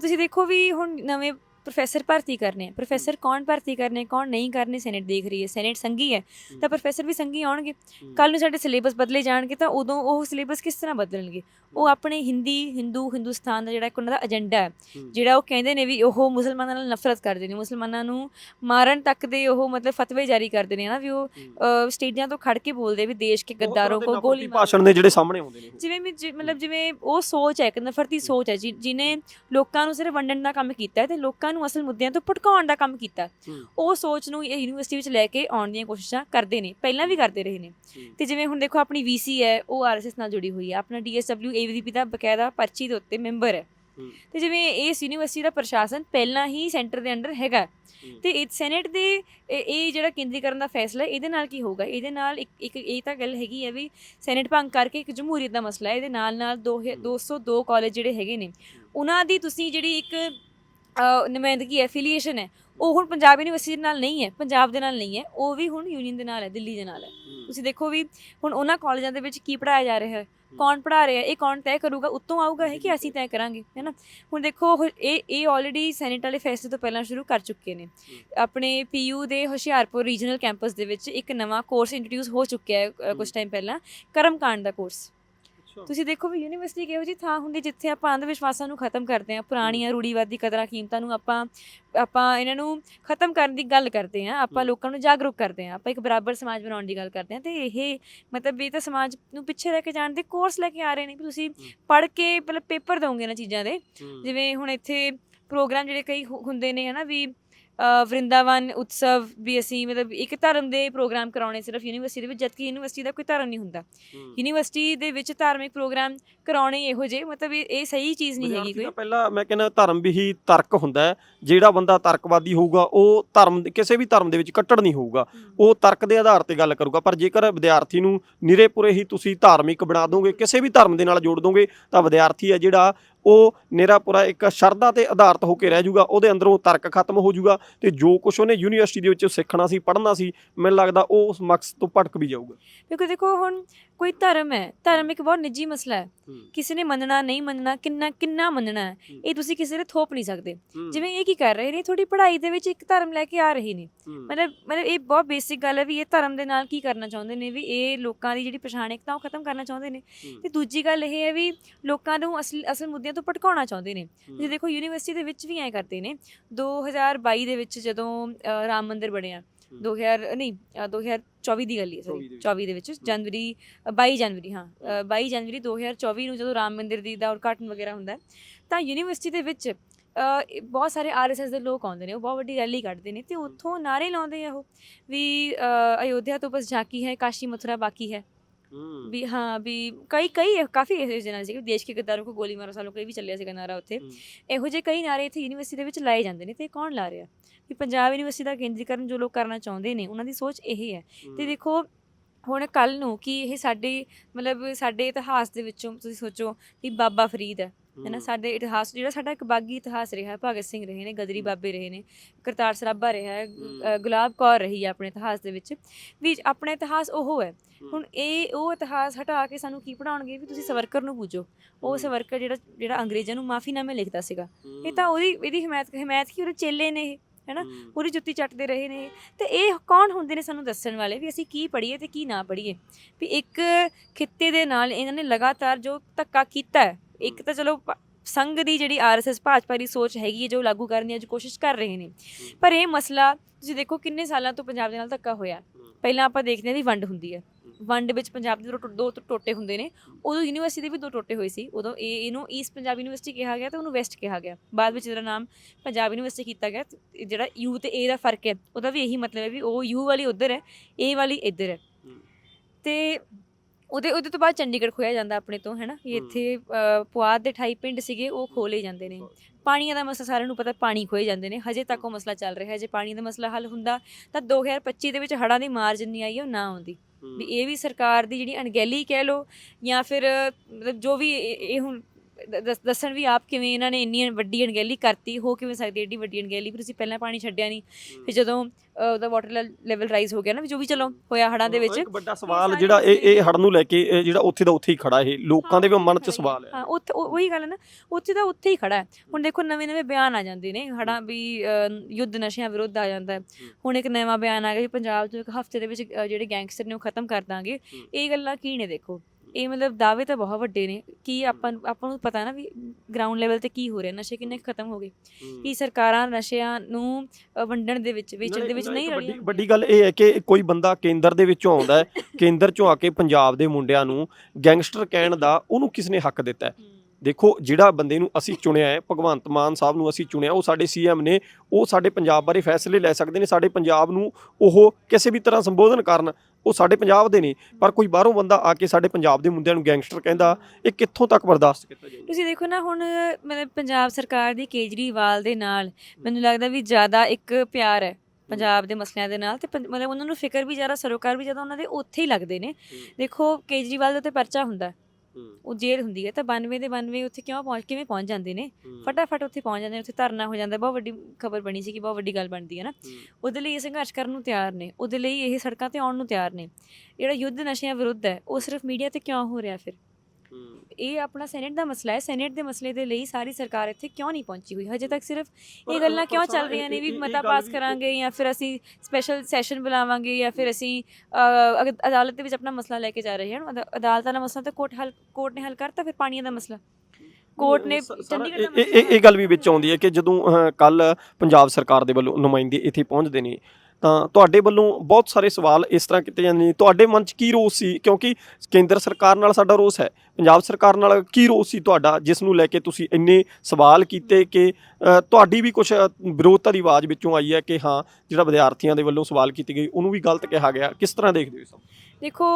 A: ਤੁਸੀਂ ਦੇਖੋ ਵੀ ਹੁਣ ਨਵੇਂ ਪ੍ਰੋਫੈਸਰ ਭਰਤੀ ਕਰਨੇ ਪ੍ਰੋਫੈਸਰ ਕੌਣ ਭਰਤੀ ਕਰਨੇ ਕੌਣ ਨਹੀਂ ਕਰਨੇ ਸੈਨੇਟ ਦੇਖ ਰਹੀ ਹੈ। ਸੈਨੇਟ ਸੰਘੀ ਹੈ। ਤਾਂ ਪ੍ਰੋਫੈਸਰ ਵੀ ਸੰਘੀ ਆਉਣਗੇ। ਕੱਲ ਨੂੰ ਸਾਡੇ ਸਿਲੇਬਸ ਬਦਲੇ ਜਾਣਗੇ ਤਾਂ ਉਦੋਂ ਉਹ ਸਿਲੇਬਸ ਕਿਸ ਤਰ੍ਹਾਂ ਬਦਲਣਗੇ? ਉਹ ਆਪਣੇ ਹਿੰਦੀ ਹਿੰਦੂ ਹਿੰਦੁਸਤਾਨ ਦਾ ਜਿਹੜਾ ਇੱਕ ਉਹਨਾਂ ਦਾ ਏਜੰਡਾ ਹੈ। ਜਿਹੜਾ ਉਹ ਕਹਿੰਦੇ ਨੇ ਵੀ ਉਹ ਮੁਸਲਮਾਨਾਂ ਨਾਲ ਨਫ਼ਰਤ ਕਰਦੇ ਨੇ। ਮੁਸਲਮਾਨਾਂ ਨੂੰ ਮਾਰਨ ਤੱਕ ਦੇ ਉਹ ਮਤਲਬ ਫਤਵੇ ਜਾਰੀ ਕਰਦੇ ਨੇ ਨਾ? ਵੀ ਉਹ ਸਟੇਜਾਂ ਤੋਂ ਖੜ ਕੇ ਬੋਲਦੇ ਵੀ ਦੇਸ਼ ਕੇ ਗੱਦਾਰੋਂ ਕੋ ਗੋਲੀ ਮਾਰੋ।
B: ਭਾਸ਼ਣ ਨੇ ਜਿਹੜੇ ਸਾਹਮਣੇ ਆਉਂਦੇ ਨੇ
A: ਜਿਵੇਂ ਮਤਲਬ ਜਿਵੇਂ ਉਹ ਸੋਚ ਹੈ ਇੱਕ ਨਫ਼ਰਤੀ ਸੋਚ ਹੈ ਜਿਹਨੇ ਲੋਕਾਂ ਨੂੰ ਸਿਰਫ ਵੰਡਣ ਦਾ ਕੰਮ ਕੀਤਾ ਹੈ ਤੇ ਲੋਕਾਂ ਨੂੰ ਅਸਲ ਮੁੱਦਿਆਂ ਤੋਂ ਭਟਕਾਉਣ ਦਾ ਕੰਮ ਕੀਤਾ। ਉਹ ਸੋਚ ਨੂੰ ਇਹ ਯੂਨੀਵਰਸਿਟੀ ਵਿੱਚ ਲੈ ਕੇ ਆਉਣ ਦੀਆਂ ਕੋਸ਼ਿਸ਼ਾਂ ਕਰਦੇ ਨੇ ਪਹਿਲਾਂ ਵੀ ਕਰਦੇ ਰਹੇ ਨੇ। ਤੇ ਜਿਵੇਂ ਹੁਣ ਦੇਖੋ ਆਪਣੀ ਵੀਸੀ ਹੈ ਉਹ ਆਰਐਸਐਸ ਨਾਲ ਜੁੜੀ ਹੋਈ ਹੈ। ਆਪਣਾ ਡੀਐਸਡਬਲਿਊ ਏਵੀਪੀ ਦਾ ਬਕਾਇਦਾ ਪਰਚੀ ਦੇ ਉੱਤੇ ਮੈਂਬਰ ਹੈ। ਤੇ ਜਿਵੇਂ ਇਸ ਯੂਨੀਵਰਸਿਟੀ ਦਾ ਪ੍ਰਸ਼ਾਸਨ ਪਹਿਲਾਂ ਹੀ ਸੈਂਟਰ ਦੇ ਅੰਡਰ ਹੈਗਾ। ਤੇ ਇਹ ਸੈਨੇਟ ਦੇ ਇਹ ਜਿਹੜਾ ਕੇਂਦਰੀਕਰਨ ਦਾ ਫੈਸਲਾ ਇਹਦੇ ਨਾਲ ਕੀ ਹੋਊਗਾ? ਇਹਦੇ ਨਾਲ ਇੱਕ ਇੱਕ ਇਹ ਤਾਂ ਗੱਲ ਹੈਗੀ ਹੈ ਵੀ ਸੈਨੇਟ ਭੰਗ ਕਰਕੇ ਇੱਕ ਜਮਹੂਰੀਅਤ ਦਾ ਮਸਲਾ ਹੈ। ਇਹਦੇ ਨਾਲ ਨਾਲ ਦੋ ਹੇ- 202 ਕਾਲਜ ਜਿਹੜੇ ਹੈਗੇ ਨੇ। ਉਹਨਾਂ ਦੀ ਤੁਸੀਂ ਜਿਹੜੀ ਇੱਕ ਨੁਮਾਇੰਦਗੀ ਹੈ ਐਫੀਲੀਏਸ਼ਨ ਹੈ। ਉਹ ਹੁਣ ਪੰਜਾਬ ਯੂਨੀਵਰਸਿਟੀ ਦੇ ਨਾਲ ਨਹੀਂ ਹੈ ਪੰਜਾਬ ਦੇ ਨਾਲ ਨਹੀਂ ਹੈ। ਉਹ ਵੀ ਹੁਣ ਯੂਨੀਅਨ ਦੇ ਨਾਲ ਹੈ ਦਿੱਲੀ ਦੇ ਨਾਲ ਹੈ। ਤੁਸੀਂ ਦੇਖੋ ਵੀ ਹੁਣ ਉਹਨਾਂ ਕਾਲਜਾਂ ਦੇ ਵਿੱਚ ਕੀ ਪੜਾਇਆ ਜਾ ਰਿਹਾ ਹੈ ਕੌਣ ਪੜਾ ਰਿਹਾ ਹੈ ਇਹ ਕੌਣ ਤੈਅ ਕਰੂਗਾ ਉੱਤੋਂ ਆਊਗਾ ਹੈ ਕਿ ਅਸੀਂ ਤੈਅ ਕਰਾਂਗੇ ਹੈ ਨਾ? ਹੁਣ ਦੇਖੋ ਇਹ ਇਹ ਆਲਰੇਡੀ ਸੈਨੇਟ ਵਾਲੇ ਫੈਸਲੇ ਤੋਂ ਪਹਿਲਾਂ ਸ਼ੁਰੂ ਕਰ ਚੁੱਕੇ ਨੇ। ਆਪਣੇ ਪੀਯੂ ਦੇ ਹੁਸ਼ਿਆਰਪੁਰ ਰੀਜਨਲ ਕੈਂਪਸ ਦੇ ਵਿੱਚ ਇੱਕ ਨਵਾਂ ਕੋਰਸ ਇੰਟਰੋਡਿਊਸ ਹੋ ਚੁੱਕਿਆ ਹੈ ਕੁਝ ਟਾਈਮ ਪਹਿਲਾਂ ਕਰਮਕਾਂਡ ਦਾ ਕੋਰਸ ਤੁਸੀਂ ਦੇਖੋ ਵੀ ਯੂਨੀਵਰਸਿਟੀ ਕਿਹੋ ਜੀ ਥਾਂ ਹੁੰਦੀ ਜਿੱਥੇ ਆਪਾਂ ਅੰਧ ਵਿਸ਼ਵਾਸਾਂ ਨੂੰ ਖਤਮ ਕਰਦੇ ਹਾਂ ਪੁਰਾਣੀਆਂ ਰੂੜੀਵਾਦੀ ਕਦਰਾਂ ਕੀਮਤਾਂ ਨੂੰ ਆਪਾਂ ਆਪਾਂ ਇਹਨਾਂ ਨੂੰ ਖਤਮ ਕਰਨ ਦੀ ਗੱਲ ਕਰਦੇ ਹਾਂ ਆਪਾਂ। ਲੋਕਾਂ ਨੂੰ ਜਾਗਰੂਕ ਕਰਦੇ ਹਾਂ ਆਪਾਂ ਇੱਕ ਬਰਾਬਰ ਸਮਾਜ ਬਣਾਉਣ ਦੀ ਗੱਲ ਕਰਦੇ ਹਾਂ ਤੇ ਇਹ ਮਤਲਬ ਇਹ ਤਾਂ ਸਮਾਜ ਨੂੰ ਪਿੱਛੇ ਲੈ ਕੇ ਜਾਣ ਦੇ ਕੋਰਸ ਲੈ ਕੇ ਆ ਰਹੇ ਨੇ ਵੀ ਤੁਸੀਂ ਪੜ੍ਹ ਕੇ ਮਤਲਬ ਪੇਪਰ ਦੋਗੇ ਨਾ ਚੀਜ਼ਾਂ ਦੇ। ਜਿਵੇਂ ਹੁਣ ਇੱਥੇ ਪ੍ਰੋਗਰਾਮ ਜਿਹੜੇ ਕਈ ਹੁੰਦੇ ਨੇ ਹਨਾ ਵੀ ਵਰਿੰਦਾਵਨ ਉਤਸਵ ਵੀ ਅਸੀਂ ਮਤਲਬ ਇੱਕ ਧਰਮ ਦੇ ਪ੍ਰੋਗਰਾਮ ਕਰਾਉਣੇ ਸਿਰਫ ਯੂਨੀਵਰਸਿਟੀ ਦੇ ਵਿੱਚ ਜਦਕਿ ਯੂਨੀਵਰਸਿਟੀ ਦਾ ਕੋਈ ਧਰਮ ਨਹੀਂ ਹੁੰਦਾ। ਯੂਨੀਵਰਸਿਟੀ ਦੇ ਵਿੱਚ ਧਾਰਮਿਕ ਪ੍ਰੋਗਰਾਮ ਕਰਾਉਣੇ ਇਹੋ ਜਿਹੇ ਮਤਲਬ ਇਹ ਸਹੀ ਚੀਜ਼ ਨਹੀਂ ਹੈਗੀ ਕੋਈ।
B: ਪਹਿਲਾਂ ਮੈਂ ਕਹਿੰਦਾ ਧਰਮ ਵੀ ਹੀ ਤਰਕ ਹੁੰਦਾ ਹੈ। ਜਿਹੜਾ ਬੰਦਾ ਤਰਕਵਾਦੀ ਹੋਊਗਾ ਉਹ ਧਰਮ ਕਿਸੇ ਵੀ ਧਰਮ ਦੇ ਵਿੱਚ ਕੱਟੜ ਨਹੀਂ ਹੋਊਗਾ। ਉਹ ਤਰਕ ਦੇ ਆਧਾਰ ਤੇ ਗੱਲ ਕਰੂਗਾ। ਪਰ ਜੇਕਰ ਵਿਦਿਆਰਥੀ ਨੂੰ ਨਿਰੇ ਪੁਰੇ ਹੀ ਤੁਸੀਂ ਧਾਰਮਿਕ ਬਣਾ ਦੋਗੇ ਕਿਸੇ ਵੀ ਧਰਮ ਦੇ ਨਾਲ ਜੋੜ ਦੋਗੇ ਤਾਂ ਵਿਦਿਆਰਥੀ ਹੈ ਜਿਹੜਾ ਉਹ ਨਿਰਾ ਪੁਰਾ ਇੱਕ ਸ਼ਰਧਾ ਤੇ ਆਧਾਰਿਤ ਹੋ ਕੇ ਰਹਿ ਜਾਊਗਾ ਉਹਦੇ ਅੰਦਰੋਂ ਤਰਕ ਖਤਮ ਹੋ ਜਾਊਗਾ ਤੇ ਜੋ ਕੁਝ ਉਹਨੇ ਯੂਨੀਵਰਸਿਟੀ ਦੇ ਵਿੱਚ ਸਿੱਖਣਾ ਸੀ ਪੜ੍ਹਨਾ ਸੀ ਮੈਨੂੰ ਲੱਗਦਾ ਉਹ ਉਸ ਮਕਸਦ ਤੋਂ ਭਟਕ ਵੀ ਜਾਊਗਾ।
A: ਕਿਉਂਕਿ ਦੇਖੋ ਹੁਣ ਕੋਈ ਧਰਮ ਹੈ ਧਰਮ ਇੱਕ ਬਹੁਤ ਨਿੱਜੀ ਮਸਲਾ ਹੈ। ਕਿਸੇ ਨੇ ਮੰਨਣਾ ਨਹੀਂ ਮੰਨਣਾ ਕਿੰਨਾ ਕਿੰਨਾ ਮੰਨਣਾ ਹੈ। ਇਹ ਤੁਸੀਂ ਕਿਸੇ ਦੇ ਥੋਪ ਨਹੀਂ ਸਕਦੇ। ਜਿਵੇਂ ਇਹ ਕੀ ਕਰ ਰਹੇ ਨੇ ਥੋੜੀ ਪੜ੍ਹਾਈ ਦੇ ਵਿੱਚ ਇੱਕ ਧਰਮ ਲੈ ਕੇ ਆ ਰਹੇ ਨੇ। ਮਤਲਬ ਮਤਲਬ ਇਹ ਬਹੁਤ ਬੇਸਿਕ ਗੱਲ ਹੈ ਵੀ ਇਹ ਧਰਮ ਦੇ ਨਾਲ ਕੀ ਕਰਨਾ ਚਾਹੁੰਦੇ ਨੇ ਵੀ ਇਹ ਲੋਕਾਂ ਦੀ ਜਿਹੜੀ ਪਛਾਣ ਇੱਕ ਤਾਂ ਉਹ ਖਤਮ ਕਰਨਾ ਚਾਹੁੰਦੇ ਨੇ। ਤੇ ਦੂਜੀ ਗੱਲ ਇਹ ਹੈ ਵੀ ਲੋਕਾਂ ਨੂੰ ਅਸਲ ਅਸਲ ਮੁੱਦਿਆਂ ਤੋਂ ਭਟਕਾਉਣਾ ਚਾਹੁੰਦੇ ਨੇ। ਤੁਸੀਂ ਦੇਖੋ ਯੂਨੀਵਰਸਿਟੀ ਦੇ ਵਿੱਚ ਵੀ ਐਂ ਕਰਦੇ ਨੇ। 2022 ਦੇ ਵਿੱਚ ਜਦੋਂ ਅ, ਰਾਮ ਮੰਦਿਰ ਬਣਿਆ 2000 ਨਹੀਂ ਅ, 2024 ਦੀ ਗੱਲ ਹੀ ਸੌਰੀ
B: ਦੇ ਵਿੱਚ।
A: 24 ਦੇ ਵਿੱਚ ਜਨਵਰੀ ਅ, 22 ਜਨਵਰੀ ਹਾਂ ਅ, 22 ਜਨਵਰੀ 2024 ਨੂੰ ਜਦੋਂ ਰਾਮ ਮੰਦਿਰ ਦੀ ਦਾ ਉਦਘਾਟਨ ਵਗੈਰਾ ਹੁੰਦਾ ਹੈ, ਤਾਂ ਯੂਨੀਵਰਸਿਟੀ ਦੇ ਵਿੱਚ ਅ, ਇਹ ਬਹੁਤ ਸਾਰੇ ਆਰਐਸਐਸ ਦੇ ਲੋਕ ਆਉਂਦੇ ਨੇ ਉਹ ਬਹੁਤ ਵੱਡੀ ਰੈਲੀ ਕੱਢਦੇ ਨੇ ਤੇ ਉੱਥੋਂ ਨਾਰੇ ਲਾਉਂਦੇ ਆ ਉਹ ਵੀ ਅ, ਅਯੋਧਿਆ ਤੋਂ ਬਸ ਝਾਕੀ ਹੈ ਕਾਸ਼ੀ ਮਥੁਰਾ ਬਾਕੀ ਹੈ। ਵੀ ਹਾਂ ਵੀ ਕਈ ਕਈ ਕਾਫੀ ਜਿਹੇ ਨਾਰੇ ਸੀ ਦੇਸ਼ ਕੇ ਗੱਦਾਰੋਂ ਕੋ ਗੋਲੀ ਮਾਰੋ ਸਾਲੋ ਕਈ ਵੀ ਚੱਲਿਆ ਸੀਗਾ ਨਾਰਾ ਉੱਥੇ। ਇਹੋ ਜਿਹੇ ਕਈ ਨਾਰੇ ਇੱਥੇ ਯੂਨੀਵਰਸਿਟੀ ਦੇ ਵਿੱਚ ਲਾਏ ਜਾਂਦੇ ਨੇ ਤੇ ਕੌਣ ਲਾ ਰਿਹਾ? ਵੀ ਪੰਜਾਬ ਯੂਨੀਵਰਸਿਟੀ ਦਾ ਕੇਂਦਰੀਕਰਨ ਜੋ ਲੋਕ ਕਰਨਾ ਚਾਹੁੰਦੇ ਨੇ ਉਹਨਾਂ ਦੀ ਸੋਚ ਇਹ ਹੈ। ਤੇ ਦੇਖੋ ਹੁਣ ਕੱਲ ਨੂੰ ਕਿ ਇਹ ਸਾਡੇ ਮਤਲਬ ਸਾਡੇ ਇਤਿਹਾਸ ਦੇ ਵਿੱਚੋਂ ਤੁਸੀਂ ਸੋਚੋ ਵੀ ਬਾਬਾ ਫਰੀਦ ਹੈ ਹੈਨਾ ਸਾਡੇ ਇਤਿਹਾਸ ਜਿਹੜਾ ਸਾਡਾ ਇੱਕ ਬਾਗੀ ਇਤਿਹਾਸ ਰਿਹਾ ਹੈ ਭਗਤ ਸਿੰਘ ਰਹੇ ਨੇ ਗਦਰੀ ਬਾਬੇ ਰਹੇ ਨੇ ਕਰਤਾਰ ਸਰਾਭਾ ਰਿਹਾ ਹੈ। ਗੁਲਾਬ ਕੌਰ ਰਹੀ ਹੈ ਆਪਣੇ ਇਤਿਹਾਸ ਦੇ ਵਿੱਚ ਵੀ ਆਪਣਾ ਇਤਿਹਾਸ ਉਹ ਹੈ। ਹੁਣ ਇਹ ਉਹ ਇਤਿਹਾਸ ਹਟਾ ਕੇ ਸਾਨੂੰ ਕੀ ਪੜਾਉਣਗੇ ਵੀ ਤੁਸੀਂ ਸਵਰਕਰ ਨੂੰ ਪੂਜੋ। ਉਹ ਸਵਰਕਰ ਜਿਹੜਾ ਜਿਹੜਾ ਅੰਗਰੇਜ਼ਾਂ ਨੂੰ ਮਾਫੀਨਾਮੇ ਲਿਖਦਾ ਸੀਗਾ। ਇਹ ਤਾਂ ਉਹਦੀ ਇਹਦੀ ਹਮਾਇਤ ਹਮਾਇਤ ਕੀ ਉਹਦੇ ਚੇਲੇ ਨੇ ਇਹ? ਹੈਨਾ ਪੂਰੀ ਜੁੱਤੀ ਚੱਟਦੇ ਰਹੇ ਨੇ। ਤੇ ਇਹ ਕੌਣ ਹੁੰਦੇ ਨੇ ਸਾਨੂੰ ਦੱਸਣ ਵਾਲੇ ਵੀ ਅਸੀਂ ਕੀ ਪੜ੍ਹੀਏ ਤੇ ਕੀ ਨਾ ਪੜ੍ਹੀਏ। ਵੀ ਇੱਕ ਖਿੱਤੇ ਦੇ ਨਾਲ ਇਹਨਾਂ ਨੇ ਲਗਾਤਾਰ ਜੋ ਧੱਕਾ ਕੀਤਾ ਹੈ ਇੱਕ ਤਾਂ ਚਲੋ ਸੰਘ ਦੀ ਜਿਹੜੀ ਆਰਐਸਐਸ ਭਾਜਪਾ ਦੀ ਸੋਚ ਹੈਗੀ ਹੈ ਜੋ ਲਾਗੂ ਕਰਨ ਦੀ ਅੱਜ ਕੋਸ਼ਿਸ਼ ਕਰ ਰਹੇ ਨੇ। ਪਰ ਇਹ ਮਸਲਾ ਤੁਸੀਂ ਦੇਖੋ ਕਿੰਨੇ ਸਾਲਾਂ ਤੋਂ ਪੰਜਾਬ ਦੇ ਨਾਲ ਧੱਕਾ ਹੋਇਆ। ਪਹਿਲਾਂ ਆਪਾਂ ਦੇਖਦੇ ਹਾਂ ਦੀ ਵੰਡ ਹੁੰਦੀ ਹੈ। ਵੰਡ ਵਿੱਚ ਪੰਜਾਬ ਦੇ ਦੋ ਟੋ- ਦੋ ਟੋਟੇ ਹੁੰਦੇ ਨੇ। ਉਦੋਂ ਯੂਨੀਵਰਸਿਟੀ ਦੇ ਵੀ ਦੋ ਟੋਟੇ ਹੋਏ ਸੀ। ਉਦੋਂ ਇਹ ਇਹਨੂੰ ਈਸਟ ਪੰਜਾਬ ਯੂਨੀਵਰਸਿਟੀ ਕਿਹਾ ਗਿਆ ਤੇ ਉਹਨੂੰ ਵੈਸਟ ਕਿਹਾ ਗਿਆ। ਬਾਅਦ ਵਿੱਚ ਇਹਦਾ ਨਾਮ ਪੰਜਾਬ ਯੂਨੀਵਰਸਿਟੀ ਕੀਤਾ ਗਿਆ ਤੇ ਜਿਹੜਾ ਯੂ ਤੇ ਏ ਦਾ ਫ਼ਰਕ ਹੈ ਉਹਦਾ ਵੀ ਇਹੀ ਮਤਲਬ ਹੈ ਵੀ ਉਹ ਯੂ ਵਾਲੀ ਉਧਰ ਹੈ ਏ ਵਾਲੀ ਇੱਧਰ ਹੈ।
B: ਹੂੰ।
A: ਤੇ ਉਹਦੇ ਉਹਦੇ ਤੋਂ ਬਾਅਦ ਚੰਡੀਗੜ੍ਹ ਖੋਇਆ ਜਾਂਦਾ ਆਪਣੇ ਤੋਂ ਹੈਨਾ। ਇੱਥੇ ਅ, ਪੁਆਧ ਦੇ 28 ਪਿੰਡ ਸੀਗੇ ਉਹ ਖੋਲੇ ਜਾਂਦੇ ਨੇ। ਪਾਣੀਆਂ ਦਾ ਮਸਲਾ ਸਾਰਿਆਂ ਨੂੰ ਪਤਾ ਪਾਣੀ ਖੋਏ ਜਾਂਦੇ ਨੇ। ਹਜੇ ਤੱਕ ਉਹ ਮਸਲਾ ਚੱਲ ਰਿਹਾ ਹੈ ਜੇ ਪਾਣੀ ਦਾ ਮਸਲਾ ਹੱਲ ਹੁੰਦਾ ਤਾਂ 2025 ਦੇ ਵਿੱਚ ਹੜ੍ਹਾਂ ਦੀ ਮਾਰ ਜਿੰਨੀ ਆਈ ਹੈ ਉਹ ਨਾ ਆਉਂਦੀ। ਵੀ ਇਹ ਵੀ ਸਰਕਾਰ ਦੀ ਜਿਹੜੀ ਅਣਗਹਿਲੀ ਕਹਿ ਲੋ ਜਾਂ ਫਿਰ ਮਤਲਬ ਜੋ ਵੀ ਇਹ ਇਹ ਹੁਣ ਦੱਸ- ਦੱਸਣ ਵੀ ਆਪ ਕਿਵੇਂ ਇਹਨਾਂ ਨੇ ਇੰਨੀ ਵੱਡੀ ਅਣਗਹਿਲੀ ਕਰਤੀ ਹੋ ਕਿਵੇਂ ਸਕਦੀ ਹੈ ਏਡੀ ਵੱਡੀ ਅਣਗਹਿਲੀ ਵੀ ਤੁਸੀਂ ਪਹਿਲਾਂ ਪਾਣੀ ਛੱਡਿਆ ਨਹੀਂ। ਫਿਰ ਜਦੋਂ ਅ, ਉਹਦਾ ਵਾਟਰ ਲੈਵਲ ਰਾਈਜ਼ ਹੋ ਗਿਆ ਨਾ ਵੀ ਜੋ ਵੀ ਚਲੋ ਹੋਇਆ ਹੜ੍ਹਾਂ ਦੇ ਵਿੱਚ।
B: ਇੱਕ ਵੱਡਾ ਸਵਾਲ
A: ਸਾਰੇ
B: ਜਿਹੜਾ ਇਹ ਇਹ ਹੜ ਨੂੰ ਲੈ ਕੇ ਇਹ ਜਿਹੜਾ ਉੱਥੇ ਦਾ ਉੱਥੇ ਹੀ ਖੜਾ ਇਹ ਲੋਕਾਂ ਦੇ ਵੀ ਮਨ 'ਚ ਸਵਾਲ ਹੈ।
A: ਹਾਂ ਉੱਥੇ ਉਹ- ਉਹੀ ਗੱਲ ਹੈ ਨਾ ਉੱਥੇ ਤਾਂ ਉੱਥੇ ਹੀ ਖੜਾ ਹੈ। ਹੁਣ ਦੇਖੋ ਨਵੇਂ ਨਵੇਂ ਬਿਆਨ ਆ ਜਾਂਦੇ ਨੇ ਹੜਾ ਵੀ ਅ, ਯੁੱਧ ਨਸ਼ਿਆਂ ਵਿਰੁੱਧ ਆ ਜਾਂਦਾ ਹੈ। ਹੁਣ ਇੱਕ ਨਵਾਂ ਬਿਆਨ ਆ ਗਿਆ ਵੀ ਪੰਜਾਬ ਤੋਂ ਇੱਕ ਹਫ਼ਤੇ ਦੇ ਵਿੱਚ ਅ, ਜਿਹੜੇ ਗੈਂਗਸਟਰ ਨੇ ਉਹ ਖਤਮ ਕਰ ਦਾਂਗੇ। ਇਹ ਗੱਲਾਂ ਕੀ ਨੇ ਦੇਖੋ? ਇਹ ਮਤਲਬ ਦਾਅਵੇ ਤਾਂ ਬਹੁਤ ਵੱਡੇ ਨੇ ਕੀ ਆਪਾਂ ਆਪਾਂ ਨੂੰ ਪਤਾ ਨਾ ਵੀ ਗਰਾਊਂਡ ਲੈਵਲ ਤੇ ਕੀ ਹੋ ਰਿਹਾ ਨਸ਼ੇ ਕਿੰਨੇ ਖਤਮ ਹੋ ਗਏ। ਕੀ ਸਰਕਾਰਾਂ ਨਸ਼ਿਆਂ ਨੂੰ ਵੰਡਣ ਦੇ ਵਿੱਚ ਵੇਚਣ ਦੇ ਵਿੱਚ ਨਹੀਂ ਰਲੀਆਂ।
B: ਵੱਡੀ ਵੱਡੀ ਗੱਲ ਇਹ ਹੈ ਕਿ ਕੋਈ ਬੰਦਾ ਕੇਂਦਰ ਦੇ ਵਿੱਚੋਂ ਆਉਂਦਾ ਹੈ ਕੇਂਦਰ ਚੋਂ ਆ ਕੇ ਪੰਜਾਬ ਦੇ ਮੁੰਡਿਆਂ ਨੂੰ ਗੈਂਗਸਟਰ ਕਹਿਣ ਦਾ ਉਹਨੂੰ ਕਿਸ ਨੇ ਹੱਕ ਦਿੱਤਾ ਹੂੰ। ਦੇਖੋ ਜਿਹੜਾ ਬੰਦੇ ਨੂੰ ਅਸੀਂ ਚੁਣਿਆ ਹੈ ਭਗਵੰਤ ਮਾਨ ਸਾਹਿਬ ਨੂੰ ਅਸੀਂ ਚੁਣਿਆ ਉਹ ਸਾਡੇ ਸੀਐਮ ਨੇ ਉਹ ਸਾਡੇ ਪੰਜਾਬ ਬਾਰੇ ਫੈਸਲੇ ਲੈ ਸਕਦੇ ਨੇ ਸਾਡੇ ਪੰਜਾਬ ਨੂੰ ਉਹ ਕਿਸੇ ਵੀ ਤਰ੍ਹਾਂ ਸੰਬੋਧਨ ਕਰਨ ਉਹ ਸਾਡੇ ਪੰਜਾਬ ਦੇ ਨੇ। ਪਰ ਕੋਈ ਬਾਹਰੋਂ ਬੰਦਾ ਆ ਕੇ ਸਾਡੇ ਪੰਜਾਬ ਦੇ ਮੁੰਡਿਆਂ ਨੂੰ ਗੈਂਗਸਟਰ ਕਹਿੰਦਾ ਇਹ ਕਿੱਥੋਂ ਤੱਕ ਬਰਦਾਸ਼ਤ ਕੀਤਾ ਜਾਊਗਾ?
A: ਤੁਸੀਂ ਦੇਖੋ ਨਾ ਹੁਣ ਮਤਲਬ ਪੰਜਾਬ ਸਰਕਾਰ ਦੀ ਕੇਜਰੀਵਾਲ ਦੇ ਨਾਲ ਮੈਨੂੰ ਲੱਗਦਾ ਵੀ ਜ਼ਿਆਦਾ ਇੱਕ ਪਿਆਰ ਹੈ ਪੰਜਾਬ ਦੇ ਮਸਲਿਆਂ ਦੇ ਨਾਲ ਤੇ ਮਤਲਬ ਉਹਨਾਂ ਨੂੰ ਫਿਕਰ ਵੀ ਜ਼ਿਆਦਾ ਸਰੋਕਾਰ ਵੀ ਜ਼ਿਆਦਾ ਉਹਨਾਂ ਦੇ ਉੱਥੇ ਹੀ ਲੱਗਦੇ ਨੇ। ਦੇਖੋ ਕੇਜਰੀਵਾਲ ਦੇ ਉੱਤੇ ਪਰਚਾ ਹੁੰਦਾ। ਉਹ ਜੇਲ੍ਹ ਹੁੰਦੀ ਹੈ ਤਾਂ 92 ਦੇ 92 ਉੱਥੇ ਕਿਉਂ ਪਹੁੰਚ ਕਿਵੇਂ ਪਹੁੰਚ ਜਾਂਦੇ ਨੇ? ਫਟਾਫਟ ਉੱਥੇ ਪਹੁੰਚ ਜਾਂਦੇ ਨੇ ਉੱਥੇ ਧਰਨਾ ਹੋ ਜਾਂਦਾ ਬਹੁਤ ਵੱਡੀ ਖਬਰ ਬਣੀ ਸੀ ਕਿ ਬਹੁਤ ਵੱਡੀ ਗੱਲ ਬਣਦੀ ਹੈ ਨਾ। ਉਹਦੇ ਲਈ ਇਹ ਸੰਘਰਸ਼ ਕਰਨ ਨੂੰ ਤਿਆਰ ਨੇ ਉਹਦੇ ਲਈ ਇਹ ਸੜਕਾਂ ਤੇ ਆਉਣ ਨੂੰ ਤਿਆਰ ਨੇ। ਜਿਹੜਾ ਯੁੱਧ ਨਸ਼ਿਆਂ ਵਿਰੁੱਧ ਹੈ ਉਹ ਸਿਰਫ ਮੀਡੀਆ ਤੇ ਕਿਉਂ ਹੋ ਰਿਹਾ ਫਿਰ? ਇਹ ਆਪਣਾ ਸੈਨੇਟ ਦਾ ਮਸਲਾ ਹੈ। ਸੈਨੇਟ ਦੇ ਮਸਲੇ ਦੇ ਲਈ ਸਾਰੀ ਸਰਕਾਰ ਇੱਥੇ ਕਿਉਂ ਨਹੀਂ ਪਹੁੰਚੀ ਹੋਈ? ਹਜੇ ਤੱਕ ਸਿਰਫ ਇਹ ਗੱਲਾਂ ਕਿਉਂ ਚੱਲ ਰਹੀਆਂ ਨੇ ਵੀ ਮਤਾ ਪਾਸ ਕਰਾਂਗੇ ਜਾਂ ਫਿਰ ਅਸੀਂ ਸਪੈਸ਼ਲ ਸੈਸ਼ਨ ਬੁਲਾਵਾਂਗੇ ਜਾਂ ਫਿਰ ਅਸੀਂ ਅਦਾਲਤ ਦੇ ਵਿੱਚ ਆਪਣਾ ਮਸਲਾ ਲੈ ਕੇ ਜਾ ਰਹੇ ਹਾਂ। ਅਦਾ- ਅਦਾਲਤਾਂ ਦਾ ਮਸਲਾ ਤਾਂ ਕੋਰਟ ਹੱਲ ਕੋਰਟ ਨੇ ਹੱਲ ਕਰਤਾ ਫਿਰ ਪਾਣੀਆਂ ਦਾ ਮਸਲਾ। ਕੋਰਟ ਨੇ ਚੰਡੀਗੜ੍ਹ ਦਾ
B: ਇਹ- ਇਹ ਗੱਲ ਵੀ ਵਿੱਚ ਆਉਂਦੀ ਹੈ ਕਿ ਜਦੋਂ ਕੱਲ ਪੰਜਾਬ ਸਰਕਾਰ ਦੇ ਵੱਲੋਂ ਨੁਮਾਇੰਦੇ ਇੱਥੇ ਪਹੁੰਚਦੇ ਨੇ ਤਾਂ ਤੁਹਾਡੇ ਵੱਲੋਂ ਬਹੁਤ ਸਾਰੇ ਸਵਾਲ ਇਸ ਤਰ੍ਹਾਂ ਕੀਤੇ ਜਾਂਦੇ ਨੇ। ਤੁਹਾਡੇ ਮਨ 'ਚ ਕੀ ਰੋਸ ਸੀ? ਕਿਉਂਕਿ ਕੇਂਦਰ ਸਰਕਾਰ ਨਾਲ ਸਾਡਾ ਰੋਸ ਹੈ। ਪੰਜਾਬ ਸਰਕਾਰ ਨਾਲ ਕੀ ਰੋਸ ਸੀ ਤੁਹਾਡਾ, ਜਿਸ ਨੂੰ ਲੈ ਕੇ ਤੁਸੀਂ ਇੰਨੇ ਸਵਾਲ ਕੀਤੇ ਕਿ ਤੁਹਾਡੀ ਵੀ ਕੁਝ ਵਿਰੋਧਤਾ ਦੀ ਆਵਾਜ਼ ਵਿੱਚੋਂ ਆਈ ਹੈ ਕਿ ਹਾਂ, ਜਿਹੜਾ ਵਿਦਿਆਰਥੀਆਂ ਦੇ ਵੱਲੋਂ ਸਵਾਲ ਕੀਤੀ ਗਈ ਉਹਨੂੰ ਵੀ ਗਲਤ ਕਿਹਾ ਗਿਆ। ਕਿਸ ਤਰ੍ਹਾਂ ਦੇਖਦੇ ਹੋ ਇਸ
A: ਦੇਖੋ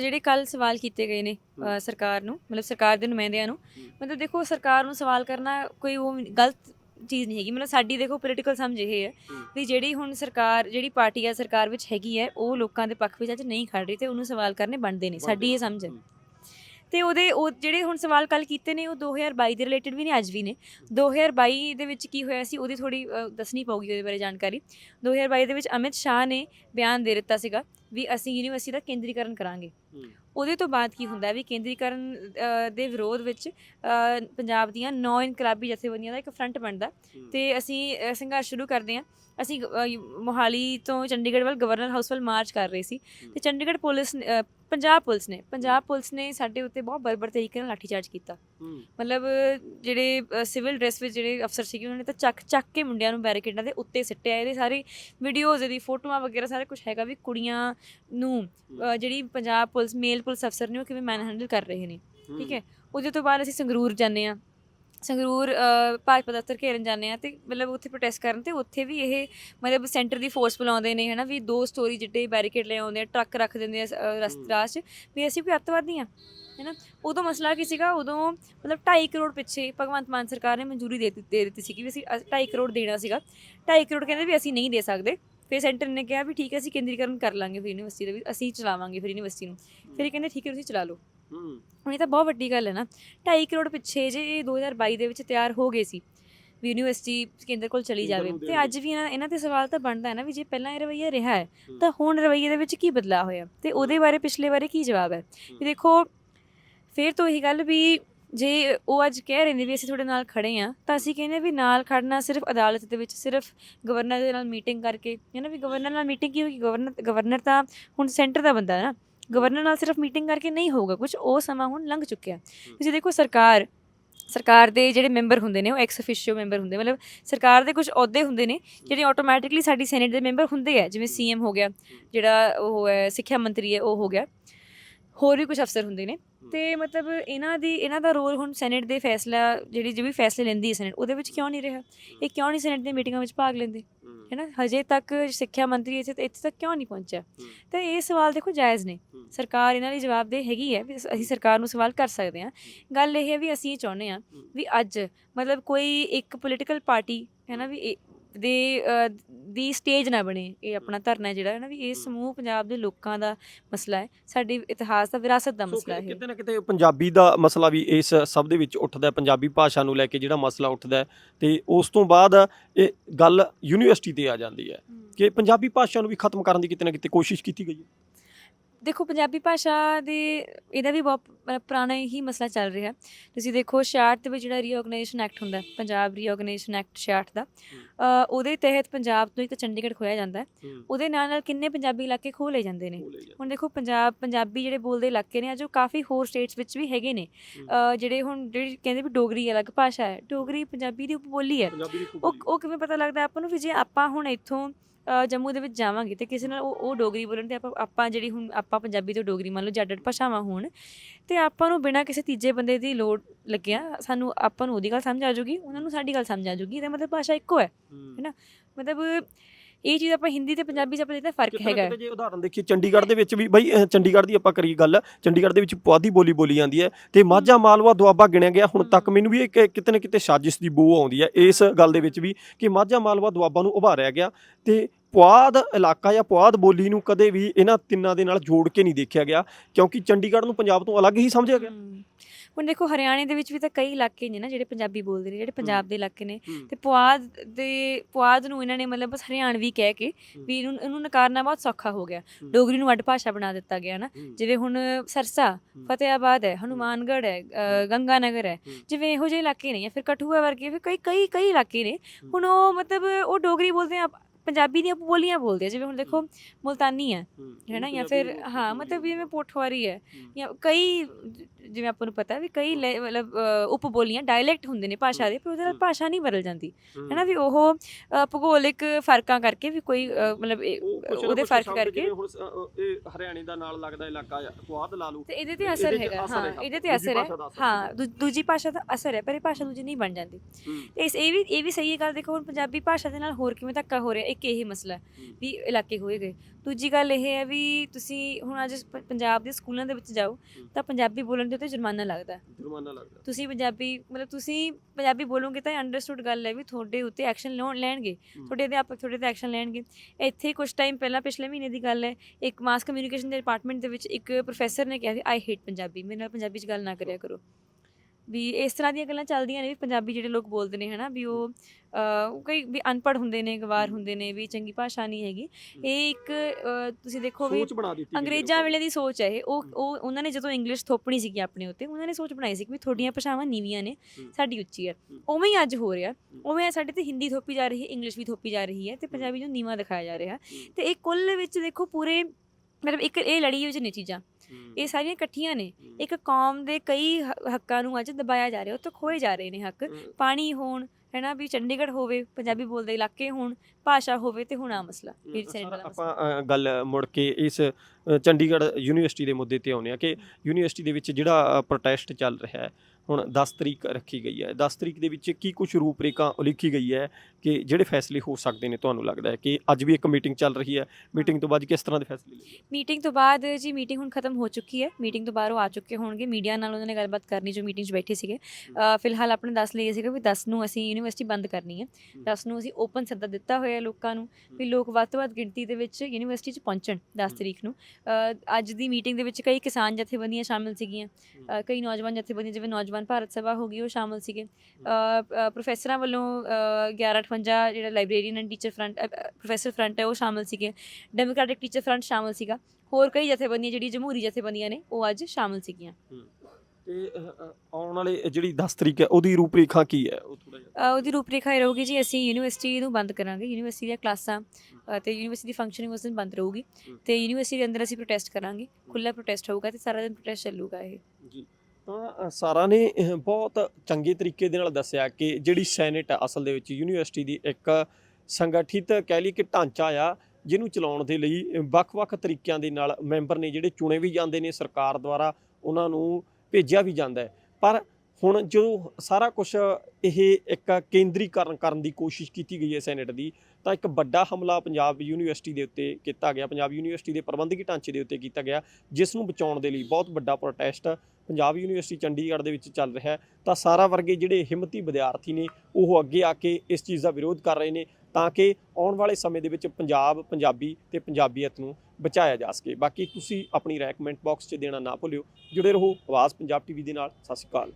A: ਜਿਹੜੇ ਕੱਲ ਸਵਾਲ ਕੀਤੇ ਗਏ ਨੇ ਸਰਕਾਰ ਨੂੰ, ਮਤਲਬ ਸਰਕਾਰ ਦੇ ਨੁਮਾਇੰਦਿਆਂ ਨੂੰ, ਮਤਲਬ ਦੇਖੋ ਸਰਕਾਰ ਨੂੰ ਸਵਾਲ ਕਰਨਾ ਕੋਈ ਉਹ ਗਲਤ ਚੀਜ਼ ਨਹੀਂ ਹੈਗੀ। ਮਤਲਬ ਸਾਡੀ ਦੇਖੋ ਪੋਲੀਟੀਕਲ ਸਮਝ ਇਹ ਹੈ ਵੀ ਜਿਹੜੀ ਹੁਣ ਸਰਕਾਰ ਜਿਹੜੀ ਪਾਰਟੀ ਆ ਸਰਕਾਰ ਵਿੱਚ ਹੈਗੀ ਹੈ ਉਹ ਲੋਕਾਂ ਦੇ ਪੱਖ ਵਿੱਚ ਅੱਜ ਨਹੀਂ ਖੜ ਰਹੀ ਤੇ ਉਹਨੂੰ ਸਵਾਲ ਕਰਨੇ ਬਣਦੇ ਨੇ ਸਾਡੀ ਇਹ ਸਮਝ ਹੈ। ਤੇ ਉਹਦੇ ਉਹ ਜਿਹੜੇ ਹੁਣ ਸਵਾਲ ਕੱਲ ਕੀਤੇ ਨੇ ਉਹ 2022 ਦੇ ਰਿਲੇਟਡ ਵੀ ਨੇ ਅੱਜ ਵੀ ਨੇ। 2022 ਦੇ ਵਿੱਚ ਕੀ ਹੋਇਆ ਸੀ ਉਹਦੀ ਥੋੜੀ ਦੱਸਣੀ ਪਊਗੀ ਉਹਦੇ ਬਾਰੇ ਜਾਣਕਾਰੀ। 2022 ਦੇ ਵਿੱਚ ਅਮਿਤ ਸ਼ਾਹ ਨੇ ਬਿਆਨ ਦੇ ਦਿੱਤਾ ਸੀਗਾ ਵੀ ਅਸੀਂ ਯੂਨੀਵਰਸਿਟੀ ਦਾ ਕੇਂਦਰੀਕਰਨ ਕਰਾਂਗੇ। ਉਹਦੇ ਤੋਂ ਬਾਅਦ ਕੀ ਹੁੰਦਾ ਵੀ ਕੇਂਦਰੀਕਰਨ ਦੇ ਵਿਰੋਧ ਵਿੱਚ ਪੰਜਾਬ ਦੀਆਂ ਨੌ ਇਨਕਲਾਬੀ ਜਥੇਬੰਦੀਆਂ ਦਾ ਇੱਕ ਫਰੰਟ ਬਣਦਾ। ਤੇ ਅਸੀਂ ਸੰਘਰਸ਼ ਸ਼ੁਰੂ ਕਰਦੇ ਹਾਂ। ਅਸੀਂ ਮੋਹਾਲੀ ਤੋਂ ਚੰਡੀਗੜ੍ਹ ਵੱਲ ਗਵਰਨਰ ਹਾਊਸ ਵੱਲ ਮਾਰਚ ਕਰ ਰਹੇ ਸੀ। ਤੇ ਚੰਡੀਗੜ੍ਹ ਪੁਲਿਸ ਪੰਜਾਬ ਪੁਲਿਸ ਨੇ ਪੰਜਾਬ ਪੁਲਿਸ ਨੇ ਸਾਡੇ ਉੱਤੇ ਬਹੁਤ ਬਰਬਰ ਤਰੀਕੇ ਨਾਲ ਲਾਠੀਚਾਰਜ ਕੀਤਾ। ਮਤਲਬ ਜਿਹੜੇ ਸਿਵਲ ਡਰੈਸ ਵਿੱਚ ਜਿਹੜੇ ਅਫਸਰ ਸੀਗੇ ਉਹਨਾਂ ਨੇ ਤਾਂ ਚੱਕ ਚੱਕ ਕੇ ਮੁੰਡਿਆਂ ਨੂੰ ਬੈਰੀਕੇਡਾਂ ਦੇ ਉੱਤੇ ਸਿੱਟਿਆ। ਇਹਦੇ ਸਾਰੇ ਵੀਡੀਓਜ਼ ਇਹਦੀ ਫੋਟੋਆਂ ਵਗੈਰਾ ਸਾਰਾ ਕੁਝ ਹੈਗਾ ਵੀ ਕੁੜੀਆਂ ਨੂੰ ਜਿਹੜੀ ਪੰਜਾਬ ਪੁਲਿਸ ਮੇਲ ਪੁਲਿਸ ਅਫਸਰ ਨੇ ਉਹ ਕਿਵੇਂ ਮੈਨ ਹੈਂਡਲ ਕਰ ਰਹੇ ਨੇ। ਠੀਕ ਹੈ? ਉਹਦੇ ਤੋਂ ਬਾਅਦ ਅਸੀਂ ਸੰਗਰੂਰ ਜਾਂਦੇ ਆ ਸੰਗਰੂਰ ਭਾਜਪਾ ਦਫ਼ਤਰ ਘੇਰਨ ਜਾਂਦੇ ਆ ਤੇ ਮਤਲਬ ਉੱਥੇ ਪ੍ਰੋਟੈਸਟ ਕਰਨ ਤੇ ਉੱਥੇ ਵੀ ਇਹ ਮਤਲਬ ਸੈਂਟਰ ਦੀ ਫੋਰਸ ਬੁਲਾਉਂਦੇ ਨੇ ਹਨਾ ਵੀ ਦੋ ਸਟੋਰੀ ਜਿੱਡੇ ਬੈਰੀਕੇਡ ਲੈ ਆਉਂਦੇ ਆ ਟਰੱਕ ਰੱਖ ਦਿੰਦੇ ਆ। ਰਸਤੇ 'ਚ ਵੀ ਅਸੀਂ ਕੋਈ ਅੱਤਵਾਦੀ ਆ ਹੈਨਾ। ਉਦੋਂ ਮਸਲਾ ਕੀ ਸੀਗਾ? ਉਦੋਂ ਮਤਲਬ 2.5 ਕਰੋੜ ਪਿੱਛੇ ਭਗਵੰਤ ਮਾਨ ਸਰਕਾਰ ਨੇ ਮਨਜ਼ੂਰੀ ਦੇ ਦਿੱਤੀ ਦੇ ਦਿੱਤੀ ਸੀ ਕਿ ਵੀ ਅਸੀਂ 2.5 ਕਰੋੜ ਦੇਣਾ ਸੀਗਾ। 2.5 ਕਰੋੜ ਕਹਿੰਦੇ ਵੀ ਅਸੀਂ ਨਹੀਂ ਦੇ ਸਕਦੇ। ਫਿਰ ਸੈਂਟਰ ਨੇ ਕਿਹਾ ਵੀ ਠੀਕ ਹੈ ਅਸੀਂ ਕੇਂਦਰੀਕਰਨ ਕਰ ਲਾਂਗੇ ਫਿਰ ਯੂਨੀਵਰਸਿਟੀ ਦਾ ਵੀ ਅਸੀਂ ਚਲਾਵਾਂਗੇ ਫਿਰ ਯੂਨੀਵਰਸਿਟੀ ਨੂੰ। ਫਿਰ ਇਹ ਕਹਿੰਦੇ ਠੀਕ ਹੈ ਤੁਸੀਂ ਚਲਾ ਲਓ। ਹੁਣ ਇਹ ਤਾਂ ਬਹੁਤ ਵੱਡੀ ਗੱਲ ਹੈ ਨਾ। 2.5 ਕਰੋੜ ਪਿੱਛੇ ਜੇ ਇਹ 2022 ਦੇ ਵਿੱਚ ਤਿਆਰ ਹੋ ਗਏ ਸੀ ਵੀ ਯੂਨੀਵਰਸਿਟੀ ਕੇਂਦਰ ਕੋਲ ਚਲੀ ਜਾਵੇ ਤੇ। ਅੱਜ ਵੀ ਇਹਨਾਂ ਤੇ ਸਵਾਲ ਤਾਂ ਬਣਦਾ ਹੈ ਨਾ ਵੀ ਜੇ ਪਹਿਲਾਂ ਇਹ ਰਵਈਆ ਰਿਹਾ ਹੈ ਤਾਂ ਹੁਣ ਰਵਈਏ ਦੇ ਵਿੱਚ ਕੀ ਬਦਲਾਅ ਹੋਇਆ? ਤੇ ਉਹਦੇ ਬਾਰੇ ਪਿਛਲੇ ਬਾਰੇ ਕੀ ਜਵਾਬ ਹੈ? ਵੀ ਦੇਖੋ ਫਿਰ ਤੋਂ ਇਹੀ ਗੱਲ ਵੀ ਜੇ ਉਹ ਅੱਜ ਕਹਿ ਰਹੇ ਨੇ ਵੀ ਅਸੀਂ ਤੁਹਾਡੇ ਨਾਲ ਖੜੇ ਆ ਤਾਂ ਅਸੀਂ ਕਹਿੰਦੇ ਵੀ ਨਾਲ ਖੜਨਾ ਸਿਰਫ ਅਦਾਲਤ ਦੇ ਵਿੱਚ ਸਿਰਫ ਗਵਰਨਰ ਦੇ ਨਾਲ ਮੀਟਿੰਗ ਕਰਕੇ ਹੈ ਨਾ ਵੀ ਗਵਰਨਰ ਨਾਲ ਮੀਟਿੰਗ ਕੀ ਹੋਗੀ ਗਵਰਨਰ ਗਵਰਨਰ ਤਾਂ ਹੁਣ ਸੈਂਟਰ ਦਾ ਬੰਦਾ ਹੈ ਨਾ। ਗਵਰਨਰ ਨਾਲ ਸਿਰਫ ਮੀਟਿੰਗ ਕਰਕੇ ਨਹੀਂ ਹੋਊਗਾ ਕੁਝ ਉਹ ਸਮਾਂ ਹੁਣ ਲੰਘ ਚੁੱਕਿਆ ਤੁਸੀਂ ਦੇਖੋ ਸਰਕਾਰ ਸਰਕਾਰ ਦੇ ਜਿਹੜੇ ਮੈਂਬਰ ਹੁੰਦੇ ਨੇ ਉਹ ਐਕਸ ਅਫੀਸ਼ੀਓ ਮੈਂਬਰ ਹੁੰਦੇ ਮਤਲਬ ਸਰਕਾਰ ਦੇ ਕੁਝ ਅਹੁਦੇ ਹੁੰਦੇ ਨੇ ਜਿਹੜੇ ਆਟੋਮੈਟਿਕਲੀ ਸਾਡੀ ਸੈਨੇਟ ਦੇ ਮੈਂਬਰ ਹੁੰਦੇ ਆ ਜਿਵੇਂ ਸੀਐਮ ਹੋ ਗਿਆ ਜਿਹੜਾ ਉਹ ਹੈ ਸਿੱਖਿਆ ਮੰਤਰੀ ਹੈ ਉਹ ਹੋ ਗਿਆ। ਹੋਰ ਵੀ ਕੁਝ ਅਫਸਰ ਹੁੰਦੇ ਨੇ। ਤੇ ਮਤਲਬ ਇਹਨਾਂ ਦੀ ਇਹਨਾਂ ਦਾ ਰੋਲ ਹੁਣ ਸੈਨੇਟ ਦੇ ਫੈਸਲਾ ਜਿਹੜੀ ਜੋ ਵੀ ਫੈਸਲੇ ਲੈਂਦੀ ਹੈ ਸੈਨੇਟ ਉਹਦੇ ਵਿੱਚ ਕਿਉਂ ਨਹੀਂ ਰਿਹਾ? ਇਹ ਕਿਉਂ ਨਹੀਂ ਸੈਨੇਟ ਦੀਆਂ ਮੀਟਿੰਗਾਂ ਵਿੱਚ ਭਾਗ ਲੈਂਦੇ? ਹੈ। ਨਾ ਹਜੇ ਤੱਕ ਸਿੱਖਿਆ ਮੰਤਰੀ ਇੱਥੇ ਇੱਥੇ ਤੱਕ ਕਿਉਂ ਨਹੀਂ ਪਹੁੰਚਿਆ? ਤਾਂ ਇਹ ਸਵਾਲ ਦੇਖੋ ਜਾਇਜ਼ ਨੇ। ਸਰਕਾਰ ਇਹਨਾਂ ਲਈ ਜਵਾਬਦੇਹ ਹੈਗੀ ਹੈ ਵੀ ਅਸੀਂ ਸਰਕਾਰ ਨੂੰ ਸਵਾਲ ਕਰ ਸਕਦੇ ਹਾਂ। ਗੱਲ ਇਹ ਹੈ ਵੀ ਅਸੀਂ ਇਹ ਚਾਹੁੰਦੇ ਹਾਂ। ਵੀ ਅੱਜ ਮਤਲਬ ਕੋਈ ਇੱਕ ਪੋਲੀਟੀਕਲ ਪਾਰਟੀ ਹੈ ਨਾ ਵੀ ਇਹ ਦੇ ਦੀ ਸਟੇਜ ਨਾ ਬਣੇ। ਇਹ ਆਪਣਾ ਧਰਨਾ ਜਿਹੜਾ ਹੈ ਨਾ ਵੀ ਇਹ। ਸਮੂਹ ਪੰਜਾਬ ਦੇ ਲੋਕਾਂ ਦਾ ਮਸਲਾ ਹੈ। ਸਾਡੇ ਇਤਿਹਾਸ ਦਾ ਵਿਰਾਸਤ ਦਾ ਮਸਲਾ ਹੈ।
B: ਕਿਤੇ ਨਾ ਕਿਤੇ ਪੰਜਾਬੀ ਦਾ ਮਸਲਾ ਵੀ ਇਸ ਸਭ ਦੇ ਵਿੱਚ ਉੱਠਦਾ ਹੈ। ਪੰਜਾਬੀ ਭਾਸ਼ਾ ਨੂੰ ਲੈ ਕੇ ਜਿਹੜਾ ਮਸਲਾ ਉੱਠਦਾ ਹੈ ਤੇ ਉਸ ਤੋਂ ਬਾਅਦ ਇਹ ਗੱਲ ਯੂਨੀਵਰਸਿਟੀ ਤੇ ਆ ਜਾਂਦੀ ਹੈ। ਕਿ ਪੰਜਾਬੀ ਭਾਸ਼ਾ ਨੂੰ ਵੀ ਖਤਮ ਕਰਨ ਦੀ ਕਿਤੇ ਨਾ ਕਿਤੇ ਕੋਸ਼ਿਸ਼ ਕੀਤੀ ਗਈ ਹੈ।
A: ਦੇਖੋ ਪੰਜਾਬੀ ਭਾਸ਼ਾ ਦੇ ਇਹਦਾ ਵੀ ਬਹੁਤ ਪ- ਪੁਰਾਣਾ ਹੀ ਮਸਲਾ ਚੱਲ ਰਿਹਾ ਹੈ। ਤੁਸੀਂ ਦੇਖੋ 66 ਦੇ ਵਿੱਚ ਜਿਹੜਾ ਰੀਆਰਗੇਨਾਈਜੇਸ਼ਨ ਐਕਟ ਹੁੰਦਾ ਹੈ ਪੰਜਾਬ ਰੀਆਰਗੇਨਾਈਜੇਸ਼ਨ ਐਕਟ 66 ਦਾ ਅ, ਉਹਦੇ ਤਹਿਤ ਪੰਜਾਬ ਤੋਂ ਇੱਕ ਚੰਡੀਗੜ੍ਹ ਖੋਇਆ ਜਾਂਦਾ ਹੈ। ਉਹਦੇ ਨਾਲ ਨਾਲ ਕਿੰਨੇ ਪੰਜਾਬੀ ਇਲਾਕੇ ਖੋਹ ਲਏ ਜਾਂਦੇ ਨੇ? ਹੁਣ ਦੇਖੋ ਪੰਜਾਬ ਪੰਜਾਬੀ ਜਿਹੜੇ ਬੋਲਦੇ ਇਲਾਕੇ ਨੇ ਅੱਜ ਉਹ ਕਾਫੀ ਹੋਰ ਸਟੇਟਸ ਵਿੱਚ ਵੀ ਹੈਗੇ ਨੇ। ਅ, ਜਿਹੜੇ ਹੁਣ ਜਿਹੜੀ ਕਹਿੰਦੇ ਵੀ ਡੋਗਰੀ ਅਲੱਗ ਭਾਸ਼ਾ ਹੈ ਡੋਗਰੀ ਪੰਜਾਬੀ ਦੀ ਉਪਬੋਲੀ ਹੈ। ਉਹ ਉਹ ਕਿਵੇਂ ਪਤਾ ਲੱਗਦਾ ਆਪਾਂ ਨੂੰ ਵੀ ਜੇ ਆਪਾਂ ਹੁਣ ਇੱਥੋਂ ਜੰਮੂ ਦੇ ਵਿੱਚ ਜਾਵਾਂਗੇ ਤੇ ਕਿਸੇ ਨਾਲ ਉਹ ਉਹ ਡੋਗਰੀ ਬੋਲਣ ਤੇ ਆਪਾਂ ਆਪਾਂ ਜਿਹੜੀ ਹੁਣ ਆਪਾਂ ਪੰਜਾਬੀ ਤੋਂ ਡੋਗਰੀ ਮੰਨ ਲਓ ਜੱਡ ਅੱਡ ਭਾਸ਼ਾਵਾਂ ਹੋਣ ਤੇ ਆਪਾਂ ਨੂੰ ਬਿਨਾਂ ਕਿਸੇ ਤੀਜੇ ਬੰਦੇ ਦੀ ਲੋੜ ਲੱਗਿਆ ਸਾਨੂੰ ਆਪਾਂ ਨੂੰ ਉਹਦੀ ਗੱਲ ਸਮਝ ਆ ਜਾਊਗੀ ਉਹਨਾਂ ਨੂੰ ਸਾਡੀ ਗੱਲ ਸਮਝ ਆ ਜਾਊਗੀ ਇਹਦਾ ਮਤਲਬ ਭਾਸ਼ਾ ਇੱਕੋ ਹੈ
B: ਹੂੰ।
A: ਮਤਲਬ ਇਹ ਚੀਜ਼ ਆਪਾਂ ਹਿੰਦੀ ਤੇ ਪੰਜਾਬੀ 'ਚ ਆਪਾਂ ਦੇਖਦੇ ਫ਼ਰਕ ਹੈਗਾ
B: ਜੇ ਉਦਾਹਰਨ ਦੇਖੀਏ ਚੰਡੀਗੜ੍ਹ ਦੇ ਵਿੱਚ ਵੀ ਬਈ ਅਹ, ਚੰਡੀਗੜ੍ਹ ਦੀ ਆਪਾਂ ਕਰੀਏ ਗੱਲ ਚੰਡੀਗੜ੍ਹ ਦੇ ਵਿੱਚ ਪੁਆਧੀ ਬੋਲੀ ਬੋਲੀ ਜਾਂਦੀ ਹੈ ਤੇ ਮਾਝਾ ਮਾਲਵਾ ਦੁਆਬਾ ਗਿਣਿਆ ਗਿਆ। ਹੁਣ ਤੱਕ। ਮੈਨੂੰ ਵੀ ਇੱਕ ਕਿਤੇ ਨਾ ਕਿਤੇ ਸਾਜ਼ਿਸ਼ ਦੀ ਬੂ ਆਉਂਦੀ ਹੈ ਇਸ ਗੱਲ ਦੇ ਵਿੱਚ ਵੀ ਕਿ ਮਾਝਾ ਮਾਲਵਾ ਦੁਆਬਾ ਨੂੰ ਉਭਾਰਿਆ ਗਿਆ ਤੇ ਪੁਆਧ ਇਲਾਕਾ ਜਾਂ ਪੁਆਧ ਬੋਲੀ ਨੂੰ ਕਦੇ ਵੀ ਇਹਨਾਂ ਤਿੰਨਾਂ ਦੇ ਨਾਲ ਜੋੜ ਕੇ ਨਹੀਂ ਦੇਖਿਆ ਗਿਆ ਕਿਉਂਕਿ ਚੰਡੀਗੜ੍ਹ ਨੂੰ ਪੰਜਾਬ ਤੋਂ ਅਲੱਗ ਹੀ ਸਮਝਿਆ ਗਿਆ।
A: ਹਮ। ਹੁਣ ਦੇਖੋ ਹਰਿਆਣੇ ਦੇ ਵਿੱਚ ਵੀ ਤਾਂ ਕਈ ਇਲਾਕੇ ਨੇ ਨਾ ਜਿਹੜੇ ਪੰਜਾਬੀ ਬੋਲਦੇ ਨੇ ਜਿਹੜੇ ਪੰਜਾਬ ਦੇ ਇਲਾਕੇ ਨੇ। ਤੇ ਪੁਆਧ ਦੇ ਪੁਆਧ ਨੂੰ ਇਹਨਾਂ ਨੇ ਮਤਲਬ ਬਸ ਹਰਿਆਣਵੀ ਕਹਿ ਕੇ ਵੀ ਇਹਨੂੰ ਇਹਨੂੰ ਨਕਾਰਨਾ ਬਹੁਤ ਸੌਖਾ ਹੋ ਗਿਆ। ਡੋਗਰੀ ਨੂੰ ਅੱਡ ਭਾਸ਼ਾ ਬਣਾ ਦਿੱਤਾ ਗਿਆ ਨਾ। ਜਿਵੇਂ ਹੁਣ ਸਰਸਾ ਫਤਿਆਬਾਦ ਹੈ ਹਨੂਮਾਨਗੜ੍ਹ ਹੈ ਗੰਗਾਨਗਰ ਹੈ।
B: ਹੂੰ।
A: ਜਿਵੇਂ ਇਹੋ ਜਿਹੇ ਇਲਾਕੇ ਨੇ ਜਾਂ ਫਿਰ ਕਠੂਆ ਵਰਗੇ ਵੀ ਕਈ ਕਈ ਕਈ ਇਲਾਕੇ ਨੇ। ਹੁਣ ਉਹ ਮਤਲਬ ਉਹ ਡੋਗਰੀ ਬੋਲਦੇ ਆ ਪੰਜਾਬੀ ਦੀਆਂ ਬੋਲੀਆਂ ਬੋਲਦੇ ਆ ਜਿਵੇਂ ਹੁਣ ਦੇਖੋ ਮੁਲਤਾਨੀ ਹੈ ਹੈ ਨਾ ਜਾਂ ਫਿਰ ਹਾਂ ਮਤਲਬ ਜਿਵੇਂ ਪੋਠਵਾਰੀ ਹੈ। ਜਾਂ ਕਈ ਜਿਵੇਂ ਆਪਾਂ ਨੂੰ ਪਤਾ ਵੀ ਕਈ ਮਤਲਬ ਉਪ ਬੋਲੀਆਂ ਡਾਇਲੈਕਟ ਹੁੰਦੇ ਨੇ ਭਾਸ਼ਾ ਦੇ ਪਰ ਉਹਦੇ ਨਾਲ। ਭਾਸ਼ਾ ਨਹੀਂ ਬਦਲ ਜਾਂਦੀ। ਹੈ। ਨਾ ਵੀ ਉਹ ਭੂਗੋਲਿਕ ਫਰਕਾਂ ਕਰਕੇ ਵੀ ਕੋਈ ਮਤਲਬ ਉਹਦੇ ਫ਼ਰਕ ਕਰਕੇ
B: ਹੁਣ ਹਰਿਆਣੇ ਦਾ ਨਾਲ ਲੱਗਦਾ ਇਲਾਕਾ ਆ ਪੁਆਧ ਲਾ ਲਓ।
A: ਤੇ ਇਹਦੇ ਤੇ ਅਸਰ ਹੈਗਾ ਹਾਂ। ਇਹਦੇ ਤੇ ਅਸਰ ਹੈ। ਹਾਂ ਦੂਜੀ ਭਾਸ਼ਾ ਦਾ ਅਸਰ ਹੈ ਪਰ ਇਹ ਭਾਸ਼ਾ ਦੂਜੀ ਨਹੀਂ ਬਣ ਜਾਂਦੀ। ਤੇ ਇਸ ਇਹ ਵੀ ਇਹ ਵੀ ਸਹੀ ਹੈ ਗੱਲ ਦੇਖੋ ਹੁਣ ਪੰਜਾਬੀ ਭਾਸ਼ਾ ਦੇ ਨਾਲ ਹੋਰ ਕਿਵੇਂ ਧੱਕਾ ਹੋ ਰਿਹਾ ਇੱਕ ਇਹ ਮਸਲਾ। ਵੀ ਇਲਾਕੇ ਹੋਏ ਗਏ ਦੂਜੀ ਗੱਲ ਇਹ ਹੈ ਵੀ ਤੁਸੀਂ ਹੁਣ ਅੱਜ ਪ- ਪੰਜਾਬ ਦੇ ਸਕੂਲਾਂ ਦੇ ਵਿੱਚ ਜਾਓ। ਤਾਂ ਪੰਜਾਬੀ ਬੋਲਣ ਦੇ ਉੱਤੇ ਜੁਰਮਾਨਾ ਲੱਗਦਾ।
B: ਜੁਰਮਾਨਾ ਲੱਗਦਾ
A: ਤੁਸੀਂ ਪੰਜਾਬੀ ਮਤਲਬ ਤੁਸੀਂ ਪੰਜਾਬੀ ਬੋਲੋਗੇ ਤਾਂ ਅੰਡਰਸਟੂਡ ਗੱਲ ਹੈ ਵੀ ਤੁਹਾਡੇ ਉੱਤੇ ਐਕਸ਼ਨ ਲੈਣਗੇ। ਤੁਹਾਡੇ ਅਧਿਆਪਕ ਤੁਹਾਡੇ ਤੇ ਐਕਸ਼ਨ ਲੈਣਗੇ ਇੱਥੇ ਕੁਝ ਟਾਈਮ ਪਹਿਲਾਂ ਪਿਛਲੇ ਮਹੀਨੇ ਦੀ ਗੱਲ ਹੈ ਇੱਕ ਮਾਸ ਕਮਿਊਨੀਕੇਸ਼ਨ ਦੇ ਡਿਪਾਰਟਮੈਂਟ ਦੇ ਵਿੱਚ ਇੱਕ ਪ੍ਰੋਫੈਸਰ ਨੇ ਕਿਹਾ ਵੀ ਆਈ ਹੇਟ ਪੰਜਾਬੀ ਮੇਰੇ ਨਾਲ ਪੰਜਾਬੀ 'ਚ ਗੱਲ ਨਾ ਕਰਿਆ ਕਰੋ ਵੀ ਇਸ ਤਰ੍ਹਾਂ ਦੀਆਂ ਗੱਲਾਂ ਚੱਲਦੀਆਂ ਨੇ ਵੀ ਪੰਜਾਬੀ ਜਿਹੜੇ ਲੋਕ ਬੋਲਦੇ ਨੇ ਹਨਾ ਵੀ ਉਹ ਕਈ ਵੀ ਅਨਪੜ੍ਹ ਹੁੰਦੇ ਨੇ ਗਵਾਰ ਹੁੰਦੇ ਨੇ ਵੀ ਚੰਗੀ ਭਾਸ਼ਾ ਨਹੀਂ ਹੈਗੀ। ਇਹ ਇੱਕ ਤੁਸੀਂ ਦੇਖੋ ਵੀ ਅੰਗਰੇਜ਼ਾਂ ਵੇਲੇ ਦੀ ਸੋਚ ਹੈ ਇਹ। ਉਹ ਉਹ ਉਹਨਾਂ ਨੇ ਜਦੋਂ ਇੰਗਲਿਸ਼ ਥੋਪਣੀ ਸੀਗੀ ਆਪਣੇ ਉੱਤੇ ਉਹਨਾਂ ਨੇ ਸੋਚ ਬਣਾਈ ਸੀ ਕਿ ਵੀ ਤੁਹਾਡੀਆਂ ਭਾਸ਼ਾਵਾਂ ਨੀਵੀਆਂ ਨੇ। ਸਾਡੀ ਉੱਚੀ ਹੈ। ਉਵੇਂ ਹੀ ਅੱਜ ਹੋ ਰਿਹਾ। ਉਵੇਂ ਸਾਡੇ ਤੇ ਹਿੰਦੀ ਥੋਪੀ ਜਾ ਰਹੀ ਹੈ ਇੰਗਲਿਸ਼ ਵੀ ਥੋਪੀ ਜਾ ਰਹੀ ਹੈ ਤੇ ਪੰਜਾਬੀ ਨੂੰ ਨੀਵਾਂ ਦਿਖਾਇਆ ਜਾ ਰਿਹਾ। ਤੇ ਇਹ ਕੁੱਲ ਵਿੱਚ ਦੇਖੋ ਪੂਰੇ ਮਤਲਬ ਇੱਕ ਇਹ ਲੜੀ ਵਿੱਚ ਨੇ ਚੀਜ਼ਾਂ। ਇਹ ਸਾਰੀਆਂ ਇਕੱਠੀਆਂ ਨੇ। ਇੱਕ ਕੌਮ ਦੇ ਕਈ ਹੱਕਾਂ ਨੂੰ ਅੱਜ ਦਬਾਇਆ ਜਾ ਰਿਹਾ ਉਹ ਤੋਂ ਖੋਏ ਜਾ ਰਹੇ ਨੇ ਹੱਕ। ਪਾਣੀ ਹੋਣ ਹੈਨਾ ਵੀ ਚੰਡੀਗੜ੍ਹ ਹੋਵੇ ਪੰਜਾਬੀ ਬੋਲਦੇ ਇਲਾਕੇ ਹੋਣ ਭਾਸ਼ਾ ਹੋਵੇ ਤੇ ਹੁਣ ਆ ਮਸਲਾ ਇਹ
B: ਸਰ,
A: ਸੈਂਡ ਵਾਲਾ ਮਸਲਾ।
B: ਆਪਾਂ ਗੱਲ ਮੁੜ ਕੇ ਇਸ ਚੰਡੀਗੜ੍ਹ ਯੂਨੀਵਰਸਿਟੀ ਦੇ ਮੁੱਦੇ ਤੇ ਆਉਂਦੇ ਆ ਕਿ ਯੂਨੀਵਰਸਿਟੀ ਦੇ ਵਿੱਚ ਜਿਹੜਾ ਪ੍ਰੋਟੈਸਟ ਚੱਲ ਰਿਹਾ ਹੈ ਹੁਣ 10 ਤਰੀਕ ਰੱਖੀ ਗਈ ਹੈ। 10 ਤਰੀਕ ਦੇ ਵਿੱਚ ਕੀ ਕੁਝ ਰੂਪਰੇਖਾ ਉਲੀਖੀ ਗਈ ਹੈ ਕਿ ਜਿਹੜੇ ਫੈਸਲੇ ਹੋ ਸਕਦੇ ਨੇ ਤੁਹਾਨੂੰ ਲੱਗਦਾ ਹੈ ਕਿ ਅੱਜ ਵੀ ਇੱਕ ਮੀਟਿੰਗ ਚੱਲ ਰਹੀ ਹੈ? ਮੀਟਿੰਗ ਤੋਂ ਬਾਅਦ ਕਿਸ ਤਰ੍ਹਾਂ ਦੇ ਫੈਸਲੇ ਲਏ
A: ਮੀਟਿੰਗ ਤੋਂ ਬਾਅਦ ਜੀ ਮੀਟਿੰਗ ਹੁਣ ਖਤਮ ਹੋ ਚੁੱਕੀ ਹੈ। ਮੀਟਿੰਗ ਤੋਂ ਬਾਹਰ ਉਹ ਆ ਚੁੱਕੇ ਹੋਣਗੇ। ਮੀਡੀਆ ਨਾਲ ਉਹਨਾਂ ਨੇ ਗੱਲਬਾਤ ਕਰਨੀ ਜੋ ਮੀਟਿੰਗ 'ਚ ਬੈਠੇ ਸੀਗੇ। ਫਿਲਹਾਲ ਆਪਣੇ ਦੱਸ ਲਈਏ ਸੀਗਾ ਵੀ 10 ਨੂੰ ਅਸੀਂ ਯੂਨੀਵਰਸਿਟੀ ਬੰਦ ਕਰਨੀ ਹੈ। 10 ਨੂੰ ਅਸੀਂ ਓਪਨ ਸੱਦਾ ਦਿੱਤਾ ਹੋਇਆ ਲੋਕਾਂ ਨੂੰ ਵੀ ਲੋਕ ਵੱਧ ਤੋਂ ਵੱਧ ਗਿਣਤੀ ਦੇ ਵਿੱਚ ਯੂਨੀਵਰਸਿਟੀ 'ਚ ਪਹੁੰਚਣ 10 ਤਰੀਕ ਨੂੰ। ਅੱਜ ਦੀ ਮੀਟਿੰਗ ਦੇ ਵਿੱਚ ਕਈ ਕਿਸਾਨ ਜਥੇਬੰਦੀਆਂ ਸ਼ਾਮਿਲ ਸੀਗੀਆਂ। ਕਈ ਨੌਜਵਾਨ ਜਥੇਬੰਦੀਆਂ ਜਿਵੇਂ ਨੌਜਵਾਨ ਭਾਰਤ ਸਭਾ ਹੋ ਗਈ ਉਹ ਸ਼ਾਮਿਲ ਸੀਗੇ। ਪ੍ਰੋਫੈਸਰਾਂ ਵੱਲੋਂ ਅ, 1158 ਜਿਹੜਾ librarian and teacher front professor front ਹੈ ਉਹ ਸ਼ਾਮਿਲ ਸੀਗੇ। ਡੈਮੋਕ੍ਰੈਟਿਕ ਟੀਚਰ ਫਰੰਟ ਸ਼ਾਮਿਲ ਸੀਗਾ। ਹੋਰ ਕਈ ਜਥੇਬੰਦੀਆਂ ਜਿਹੜੀ ਜਮਹੂਰੀ ਜਥੇਬੰਦੀਆਂ ਨੇ ਉਹ ਅੱਜ ਸ਼ਾਮਿਲ ਸੀਗੀਆਂ।
B: ਤੇ ਆਉਣ ਵਾਲੇ ਜਿਹੜੀ 10 ਤਰੀਕ ਹੈ ਉਹਦੀ ਰੂਪਰੇਖਾ ਕੀ ਹੈ? ਉਹ ਥੋੜਾ ਜਿਹਾ
A: ਅ, ਉਹਦੀ ਰੂਪਰੇਖਾ ਇਹ ਰਹੂਗੀ ਜੀ ਅਸੀਂ ਯੂਨੀਵਰਸਿਟੀ ਨੂੰ ਬੰਦ ਕਰਾਂਗੇ। ਯੂਨੀਵਰਸਿਟੀ ਦੀਆਂ ਕਲਾਸਾਂ ਅ, ਤੇ ਯੂਨੀਵਰਸਿਟੀ ਦੀ ਫੰਕਸ਼ਨਿੰਗ ਉਸ ਦਿਨ ਬੰਦ ਰਹੂਗੀ।
B: ਹਮ।
A: ਤੇ ਯੂਨੀਵਰਸਿਟੀ ਦੇ ਅੰਦਰ ਅਸੀਂ ਪ੍ਰੋਟੈਸਟ ਕਰਾਂਗੇ। ਖੁੱਲਾ ਪ੍ਰੋਟੈਸਟ ਹੋਊਗਾ ਤੇ ਸਾਰਾ ਦਿਨ ਪ੍ਰੋਟੈਸਟ ਚੱਲੂਗਾ ਇਹ।
B: ਜੀ। ਤਾਂ ਅ, ਸਾਰਾ ਨੇ ਬਹੁਤ ਚੰਗੇ ਤਰੀਕੇ ਦੇ ਨਾਲ ਦੱਸਿਆ ਕਿ ਜਿਹੜੀ ਸੈਨੇਟ ਆ ਅਸਲ ਦੇ ਵਿੱਚ ਯੂਨੀਵਰਸਿਟੀ ਦੀ ਇੱਕ ਸੰਗਠਿਤ ਕਹਿ ਲਈ ਕਿ ਢਾਂਚਾ ਆ ਜਿਹਨੂੰ ਚਲਾਉਣ ਦੇ ਲਈ ਅ, ਵੱਖ-ਵੱਖ ਤਰੀਕਿਆਂ ਦੇ ਨਾਲ ਮੈਂਬਰ ਨੇ ਜਿਹੜੇ ਚੁਣੇ ਵੀ ਜਾਂਦੇ ਨੇ ਸਰਕਾਰ ਦੁਆਰਾ ਉਹਨਾਂ ਨੂੰ ਭੇਜਿਆ ਵੀ ਜਾਂਦਾ ਹੈ। ਪਰ ਹੁਣ ਜਦੋਂ ਸਾਰਾ ਕੁਝ ਇਹ ਇੱਕ ਕੇਂਦਰੀਕਰਨ ਕਰਨ ਦੀ ਕੋਸ਼ਿਸ਼ ਕੀਤੀ ਗਈ ਹੈ ਸੈਨੇਟ ਦੀ, ਤਾਂ ਇੱਕ ਵੱਡਾ ਹਮਲਾ ਪੰਜਾਬ ਯੂਨੀਵਰਸਿਟੀ ਦੇ ਉੱਤੇ ਕੀਤਾ ਗਿਆ। ਪੰਜਾਬ ਯੂਨੀਵਰਸਿਟੀ ਦੇ ਪ੍ਰਬੰਧਕੀ ਢਾਂਚੇ ਦੇ ਉੱਤੇ ਕੀਤਾ ਗਿਆ, ਜਿਸ ਨੂੰ ਬਚਾਉਣ ਦੇ ਲਈ ਬਹੁਤ ਵੱਡਾ ਪ੍ਰੋਟੈਸਟ ਪੰਜਾਬ ਯੂਨੀਵਰਸਿਟੀ ਚੰਡੀਗੜ੍ਹ ਦੇ ਵਿੱਚ ਚੱਲ ਰਿਹਾ ਹੈ। ਤਾਂ ਸਾਰਾ ਵਰਗੇ ਜਿਹੜੇ ਹਿੰਮਤੀ ਵਿਦਿਆਰਥੀ ਨੇ, ਉਹ ਅੱਗੇ ਆ ਕੇ ਇਸ ਚੀਜ਼ ਦਾ ਵਿਰੋਧ ਕਰ ਰਹੇ ਨੇ। ਤਾਂ ਕਿ ਆਉਣ ਵਾਲੇ ਸਮੇਂ ਦੇ ਵਿੱਚ ਪੰਜਾਬ, ਪੰਜਾਬੀ ਤੇ ਪੰਜਾਬੀਅਤ ਨੂੰ ਬਚਾਇਆ ਜਾ ਸਕੇ। ਬਾਕੀ ਤੁਸੀਂ ਆਪਣੀ ਰਾਏ ਕਮੈਂਟ ਬਾਕਸ 'ਚ ਦੇਣਾ ਨਾ ਭੁੱਲਿਓ। ਜੁੜੇ ਰਹੋ ਆਵਾਜ਼ ਪੰਜਾਬ ਟੀਵੀ ਦੇ ਨਾਲ। ਸਤਿ ਸ਼੍ਰੀ ਅਕਾਲ।